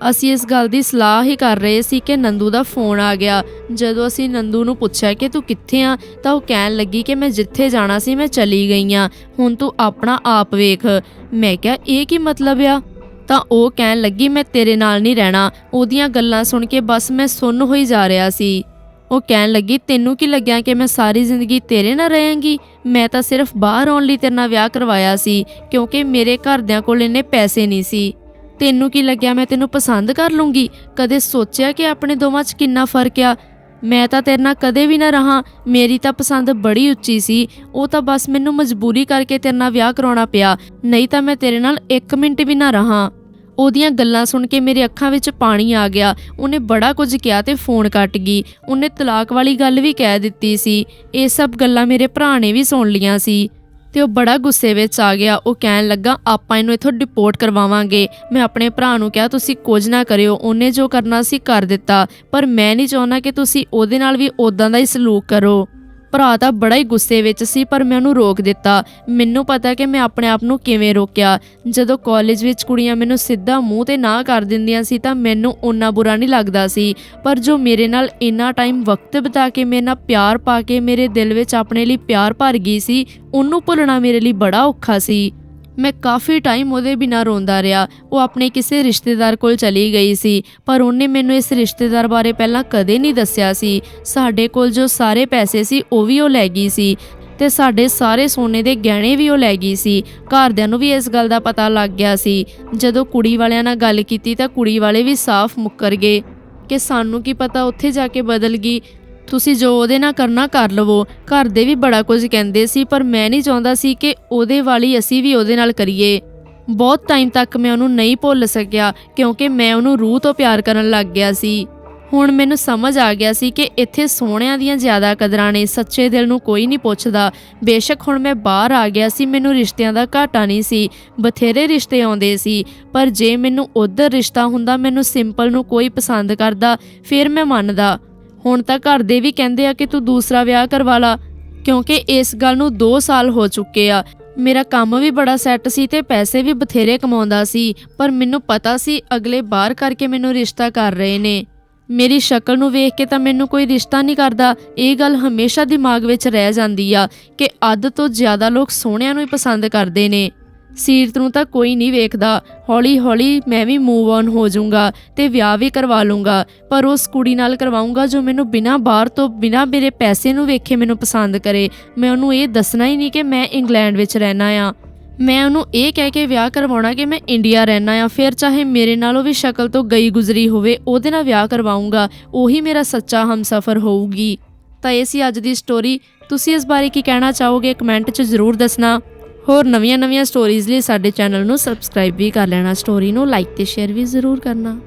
ਅਸੀਂ ਇਸ ਗੱਲ ਦੀ ਸਲਾਹ ਹੀ ਕਰ ਰਹੇ ਸੀ ਕਿ ਨੰਦੂ ਦਾ ਫੋਨ ਆ ਗਿਆ। ਜਦੋਂ ਅਸੀਂ ਨੰਦੂ ਨੂੰ ਪੁੱਛਿਆ ਕਿ ਤੂੰ ਕਿੱਥੇ ਆ, ਤਾਂ ਉਹ ਕਹਿਣ ਲੱਗੀ ਕਿ ਮੈਂ ਜਿੱਥੇ ਜਾਣਾ ਸੀ ਮੈਂ ਚਲੀ ਗਈ ਆ। ਹੁਣ ਤੂੰ ਆਪਣਾ ਆਪ ਵੇਖ। ਮੈਂ ਕਿਹਾ, ਇਹ ਕੀ ਮਤਲਬ ਆ? ਤਾਂ ਉਹ ਕਹਿਣ ਲੱਗੀ, ਮੈਂ ਤੇਰੇ ਨਾਲ ਨਹੀਂ ਰਹਿਣਾ। ਉਹਦੀਆਂ ਗੱਲਾਂ ਸੁਣ ਕੇ ਬਸ ਮੈਂ ਸੁੰਨ ਹੋਈ ਜਾ ਰਿਹਾ ਸੀ। ਉਹ ਕਹਿਣ ਲੱਗੀ, ਤੈਨੂੰ ਕੀ ਲੱਗਿਆ ਕਿ ਮੈਂ ਸਾਰੀ ਜ਼ਿੰਦਗੀ ਤੇਰੇ ਨਾਲ ਰਹਾਂਗੀ? ਮੈਂ ਤਾਂ ਸਿਰਫ ਬਾਹਰ ਆਉਣ ਲਈ ਤੇਰੇ ਨਾਲ ਵਿਆਹ ਕਰਵਾਇਆ ਸੀ, ਕਿਉਂਕਿ ਮੇਰੇ ਘਰਦਿਆਂ ਕੋਲ ਇੰਨੇ ਪੈਸੇ ਨਹੀਂ ਸੀ। ਤੈਨੂੰ ਕੀ ਲੱਗਿਆ ਮੈਂ ਤੈਨੂੰ ਪਸੰਦ ਕਰ ਲੂੰਗੀ? ਕਦੇ ਸੋਚਿਆ ਕਿ ਆਪਣੇ ਦੋਵਾਂ 'ਚ ਕਿੰਨਾ ਫ਼ਰਕ ਆ? ਮੈਂ ਤਾਂ ਤੇਰੇ ਨਾਲ ਕਦੇ ਵੀ ਨਾ ਰਹਾ। ਮੇਰੀ ਤਾਂ ਪਸੰਦ ਬੜੀ ਉੱਚੀ ਸੀ। ਉਹ ਤਾਂ ਬਸ ਮੈਨੂੰ ਮਜਬੂਰੀ ਕਰਕੇ ਤੇਰੇ ਨਾਲ ਵਿਆਹ ਕਰਾਉਣਾ ਪਿਆ। ਨਹੀਂ ਤਾਂ ਮੈਂ ਤੇਰੇ ਨਾਲ 1 ਮਿੰਟ ਵੀ ਨਾ ਰਹਾ। ਉਹਦੀਆਂ ਗੱਲਾਂ ਸੁਣ ਕੇ ਮੇਰੇ ਅੱਖਾਂ ਵਿੱਚ ਪਾਣੀ ਆ ਗਿਆ। ਉਹਨੇ ਬੜਾ ਕੁਝ ਕਿਹਾ ਤੇ ਫੋਨ ਕੱਟ ਗਈ। ਉਹਨੇ ਤਲਾਕ ਵਾਲੀ ਗੱਲ ਵੀ ਕਹਿ ਦਿੱਤੀ ਸੀ। ਇਹ ਸਭ ਗੱਲਾਂ ਮੇਰੇ ਭਰਾ ਨੇ ਵੀ ਸੁਣ ਲੀਆਂ ਸੀ। ਤੇ ਉਹ ਬੜਾ ਗੁੱਸੇ ਵਿੱਚ ਆ ਗਿਆ। ਉਹ ਕਹਿਣ ਲੱਗਾ, ਆਪਾਂ ਇਹਨੂੰ ਇੱਥੋਂ ਡਿਪੋਰਟ ਕਰਵਾਵਾਂਗੇ। ਮੈਂ ਆਪਣੇ ਭਰਾ ਨੂੰ ਕਿਹਾ, ਤੁਸੀਂ ਕੁਝ ਨਾ ਕਰਿਓ। ਉਹਨੇ ਜੋ ਕਰਨਾ ਸੀ ਕਰ ਦਿੱਤਾ। ਪਰ ਮੈਂ ਨਹੀਂ ਚਾਹੁੰਦਾ ਕਿ ਤੁਸੀਂ ਉਹਦੇ ਨਾਲ ਵੀ ਉਦਾਂ ਦਾ ਹੀ ਸਲੂਕ ਕਰੋ। ਭਰਾ ਤਾਂ ਬੜਾ ਹੀ ਗੁੱਸੇ ਵਿੱਚ ਸੀ, ਪਰ ਮੈਂ ਉਹਨੂੰ ਰੋਕ ਦਿੱਤਾ। ਮੈਨੂੰ ਪਤਾ ਕਿ ਮੈਂ ਆਪਣੇ ਆਪ ਨੂੰ ਕਿਵੇਂ ਰੋਕਿਆ। ਜਦੋਂ ਕਾਲਜ ਵਿੱਚ ਕੁੜੀਆਂ ਮੈਨੂੰ ਸਿੱਧਾ ਮੂੰਹ ਤੇ ਨਾ ਕਰ ਦਿੰਦੀਆਂ ਸੀ, ਤਾਂ ਮੈਨੂੰ ਓਨਾ ਬੁਰਾ ਨਹੀਂ ਲੱਗਦਾ ਸੀ। ਪਰ ਜੋ ਮੇਰੇ ਨਾਲ ਇੰਨਾ ਟਾਈਮ ਵਕਤ ਬਿਤਾ ਕੇ ਮੇਰੇ ਨਾਲ ਪਿਆਰ ਪਾ ਕੇ ਮੇਰੇ ਦਿਲ ਵਿੱਚ ਆਪਣੇ ਲਈ ਪਿਆਰ ਭਰ ਗਈ ਸੀ, ਉਹਨੂੰ ਭੁੱਲਣਾ ਮੇਰੇ ਲਈ ਬੜਾ ਔਖਾ ਸੀ। ਮੈਂ ਕਾਫੀ ਟਾਈਮ ਉਹਦੇ ਬਿਨਾਂ ਰੋਂਦਾ ਰਿਹਾ। ਉਹ ਆਪਣੇ ਕਿਸੇ ਰਿਸ਼ਤੇਦਾਰ ਕੋਲ ਚਲੀ ਗਈ ਸੀ, ਪਰ ਉਹਨੇ ਮੈਨੂੰ ਇਸ ਰਿਸ਼ਤੇਦਾਰ ਬਾਰੇ ਪਹਿਲਾਂ ਕਦੇ ਨਹੀਂ ਦੱਸਿਆ ਸੀ। ਸਾਡੇ ਕੋਲ ਜੋ ਸਾਰੇ ਪੈਸੇ ਸੀ, ਉਹ ਵੀ ਉਹ ਲੈ ਗਈ ਸੀ ਤੇ ਸਾਡੇ ਸਾਰੇ ਸੋਨੇ ਦੇ ਗਹਿਣੇ ਵੀ ਉਹ ਲੈ ਗਈ ਸੀ। ਘਰਦਿਆਂ ਨੂੰ ਵੀ ਇਸ ਗੱਲ ਦਾ ਪਤਾ ਲੱਗ ਗਿਆ ਸੀ। ਜਦੋਂ ਕੁੜੀ ਵਾਲਿਆਂ ਨਾਲ ਗੱਲ ਕੀਤੀ ਤਾਂ ਕੁੜੀ ਵਾਲੇ ਵੀ ਸਾਫ਼ ਮੁੱਕਰ ਗਏ ਕਿ ਸਾਨੂੰ ਕੀ ਪਤਾ ਉੱਥੇ ਜਾ ਕੇ ਬਦਲ ਗਈ। ਤੁਸੀਂ ਜੋ ਉਹਦੇ ਨਾਲ ਕਰਨਾ ਕਰ ਲਵੋ। ਘਰ ਦੇ ਵੀ ਬੜਾ ਕੁਝ ਕਹਿੰਦੇ ਸੀ, ਪਰ ਮੈਂ ਨਹੀਂ ਚਾਹੁੰਦਾ ਸੀ ਕਿ ਉਹਦੇ ਵਾਲੀ ਅਸੀਂ ਵੀ ਉਹਦੇ ਨਾਲ ਕਰੀਏ। ਬਹੁਤ ਟਾਈਮ ਤੱਕ ਮੈਂ ਉਹਨੂੰ ਨਹੀਂ ਭੁੱਲ ਸਕਿਆ, ਕਿਉਂਕਿ ਮੈਂ ਉਹਨੂੰ ਰੂਹ ਤੋਂ ਪਿਆਰ ਕਰਨ ਲੱਗ ਗਿਆ ਸੀ। ਹੁਣ ਮੈਨੂੰ ਸਮਝ ਆ ਗਿਆ ਸੀ ਕਿ ਇੱਥੇ ਸੋਹਣਿਆਂ ਦੀਆਂ ਜ਼ਿਆਦਾ ਕਦਰਾਂ ਨੇ, ਸੱਚੇ ਦਿਲ ਨੂੰ ਕੋਈ ਨਹੀਂ ਪੁੱਛਦਾ। ਬੇਸ਼ੱਕ ਹੁਣ ਮੈਂ ਬਾਹਰ ਆ ਗਿਆ ਸੀ, ਮੈਨੂੰ ਰਿਸ਼ਤਿਆਂ ਦਾ ਘਾਟਾ ਨਹੀਂ ਸੀ, ਬਥੇਰੇ ਰਿਸ਼ਤੇ ਆਉਂਦੇ ਸੀ। ਪਰ ਜੇ ਮੈਨੂੰ ਉਧਰ ਰਿਸ਼ਤਾ ਹੁੰਦਾ, ਮੈਨੂੰ ਸਿੰਪਲ ਨੂੰ ਕੋਈ ਪਸੰਦ ਕਰਦਾ, ਫਿਰ ਮੈਂ ਮੰਨਦਾ। ਹੁਣ ਤਾਂ ਘਰ ਦੇ ਵੀ ਕਹਿੰਦੇ ਆ ਕਿ ਤੂੰ ਦੂਸਰਾ ਵਿਆਹ ਕਰਵਾ ਲਾ, ਕਿਉਂਕਿ ਇਸ ਗੱਲ ਨੂੰ 2 ਸਾਲ ਹੋ ਚੁੱਕੇ ਆ। ਮੇਰਾ ਕੰਮ ਵੀ ਬੜਾ ਸੈੱਟ ਸੀ ਤੇ ਪੈਸੇ ਵੀ ਬਥੇਰੇ ਕਮਾਉਂਦਾ ਸੀ, ਪਰ ਮੈਨੂੰ ਪਤਾ ਸੀ ਅਗਲੇ ਬਾਹਰ ਕਰਕੇ ਮੈਨੂੰ ਰਿਸ਼ਤਾ ਕਰ ਰਹੇ ਨੇ। ਮੇਰੀ ਸ਼ਕਲ ਨੂੰ ਵੇਖ ਕੇ ਤਾਂ ਮੈਨੂੰ ਕੋਈ ਰਿਸ਼ਤਾ ਨਹੀਂ ਕਰਦਾ, ਇਹ ਗੱਲ ਹਮੇਸ਼ਾ ਦਿਮਾਗ ਵਿੱਚ ਰਹਿ ਜਾਂਦੀ ਆ ਕਿ ਅੱਧ ਤੋਂ ਜ਼ਿਆਦਾ ਲੋਕ ਸੋਹਣਿਆਂ ਨੂੰ ਹੀ ਪਸੰਦ ਕਰਦੇ ਨੇ। ਸੀਰਤ ਨੂੰ ਤਾਂ ਕੋਈ ਨਹੀਂ ਵੇਖਦਾ। ਹੌਲੀ ਹੌਲੀ ਮੈਂ ਵੀ ਮੂਵ ਔਨ ਹੋ ਜਾਊਂਗਾ ਤੇ ਵਿਆਹ ਵੀ ਕਰਵਾ ਲੂੰਗਾ ਪਰ ਉਸ ਕੁੜੀ ਨਾਲ ਕਰਵਾਉਂਗਾ ਜੋ ਮੈਨੂੰ ਬਿਨਾਂ ਬਾਹਰ ਤੋਂ, ਬਿਨਾਂ ਮੇਰੇ ਪੈਸੇ ਨੂੰ ਵੇਖੇ ਮੈਨੂੰ ਪਸੰਦ ਕਰੇ। ਮੈਂ ਉਹਨੂੰ ਇਹ ਦੱਸਣਾ ਹੀ ਨਹੀਂ ਕਿ ਮੈਂ ਇੰਗਲੈਂਡ ਵਿੱਚ ਰਹਿਣਾ ਆ। ਮੈਂ ਉਹਨੂੰ ਇਹ ਕਹਿ ਕੇ ਵਿਆਹ ਕਰਵਾਉਣਾ ਕਿ ਮੈਂ ਇੰਡੀਆ ਰਹਿਣਾ ਆ। ਫਿਰ ਚਾਹੇ ਮੇਰੇ ਨਾਲੋਂ ਵੀ ਸ਼ਕਲ ਤੋਂ ਗਈ ਗੁਜ਼ਰੀ ਹੋਵੇ, ਉਹਦੇ ਨਾਲ ਵਿਆਹ ਕਰਵਾਉਂਗਾ ਉਹੀ ਮੇਰਾ ਸੱਚਾ ਹਮਸਫਰ ਹੋਊਗੀ। ਤਾਂ ਇਹ ਸੀ ਅੱਜ ਦੀ ਸਟੋਰੀ ਤੁਸੀਂ ਇਸ ਬਾਰੇ ਕੀ ਕਹਿਣਾ ਚਾਹੋਗੇ? ਕਮੈਂਟ 'ਚ ਜ਼ਰੂਰ ਦੱਸਣਾ। ਹੋਰ ਨਵੀਆਂ-ਨਵੀਆਂ ਸਟੋਰੀਜ਼ ਲਈ ਸਾਡੇ ਚੈਨਲ ਨੂੰ ਸਬਸਕ੍ਰਾਈਬ ਵੀ ਕਰ ਲੈਣਾ ਸਟੋਰੀ ਨੂੰ ਲਾਈਕ ਤੇ ਸ਼ੇਅਰ ਵੀ ਜ਼ਰੂਰ ਕਰਨਾ।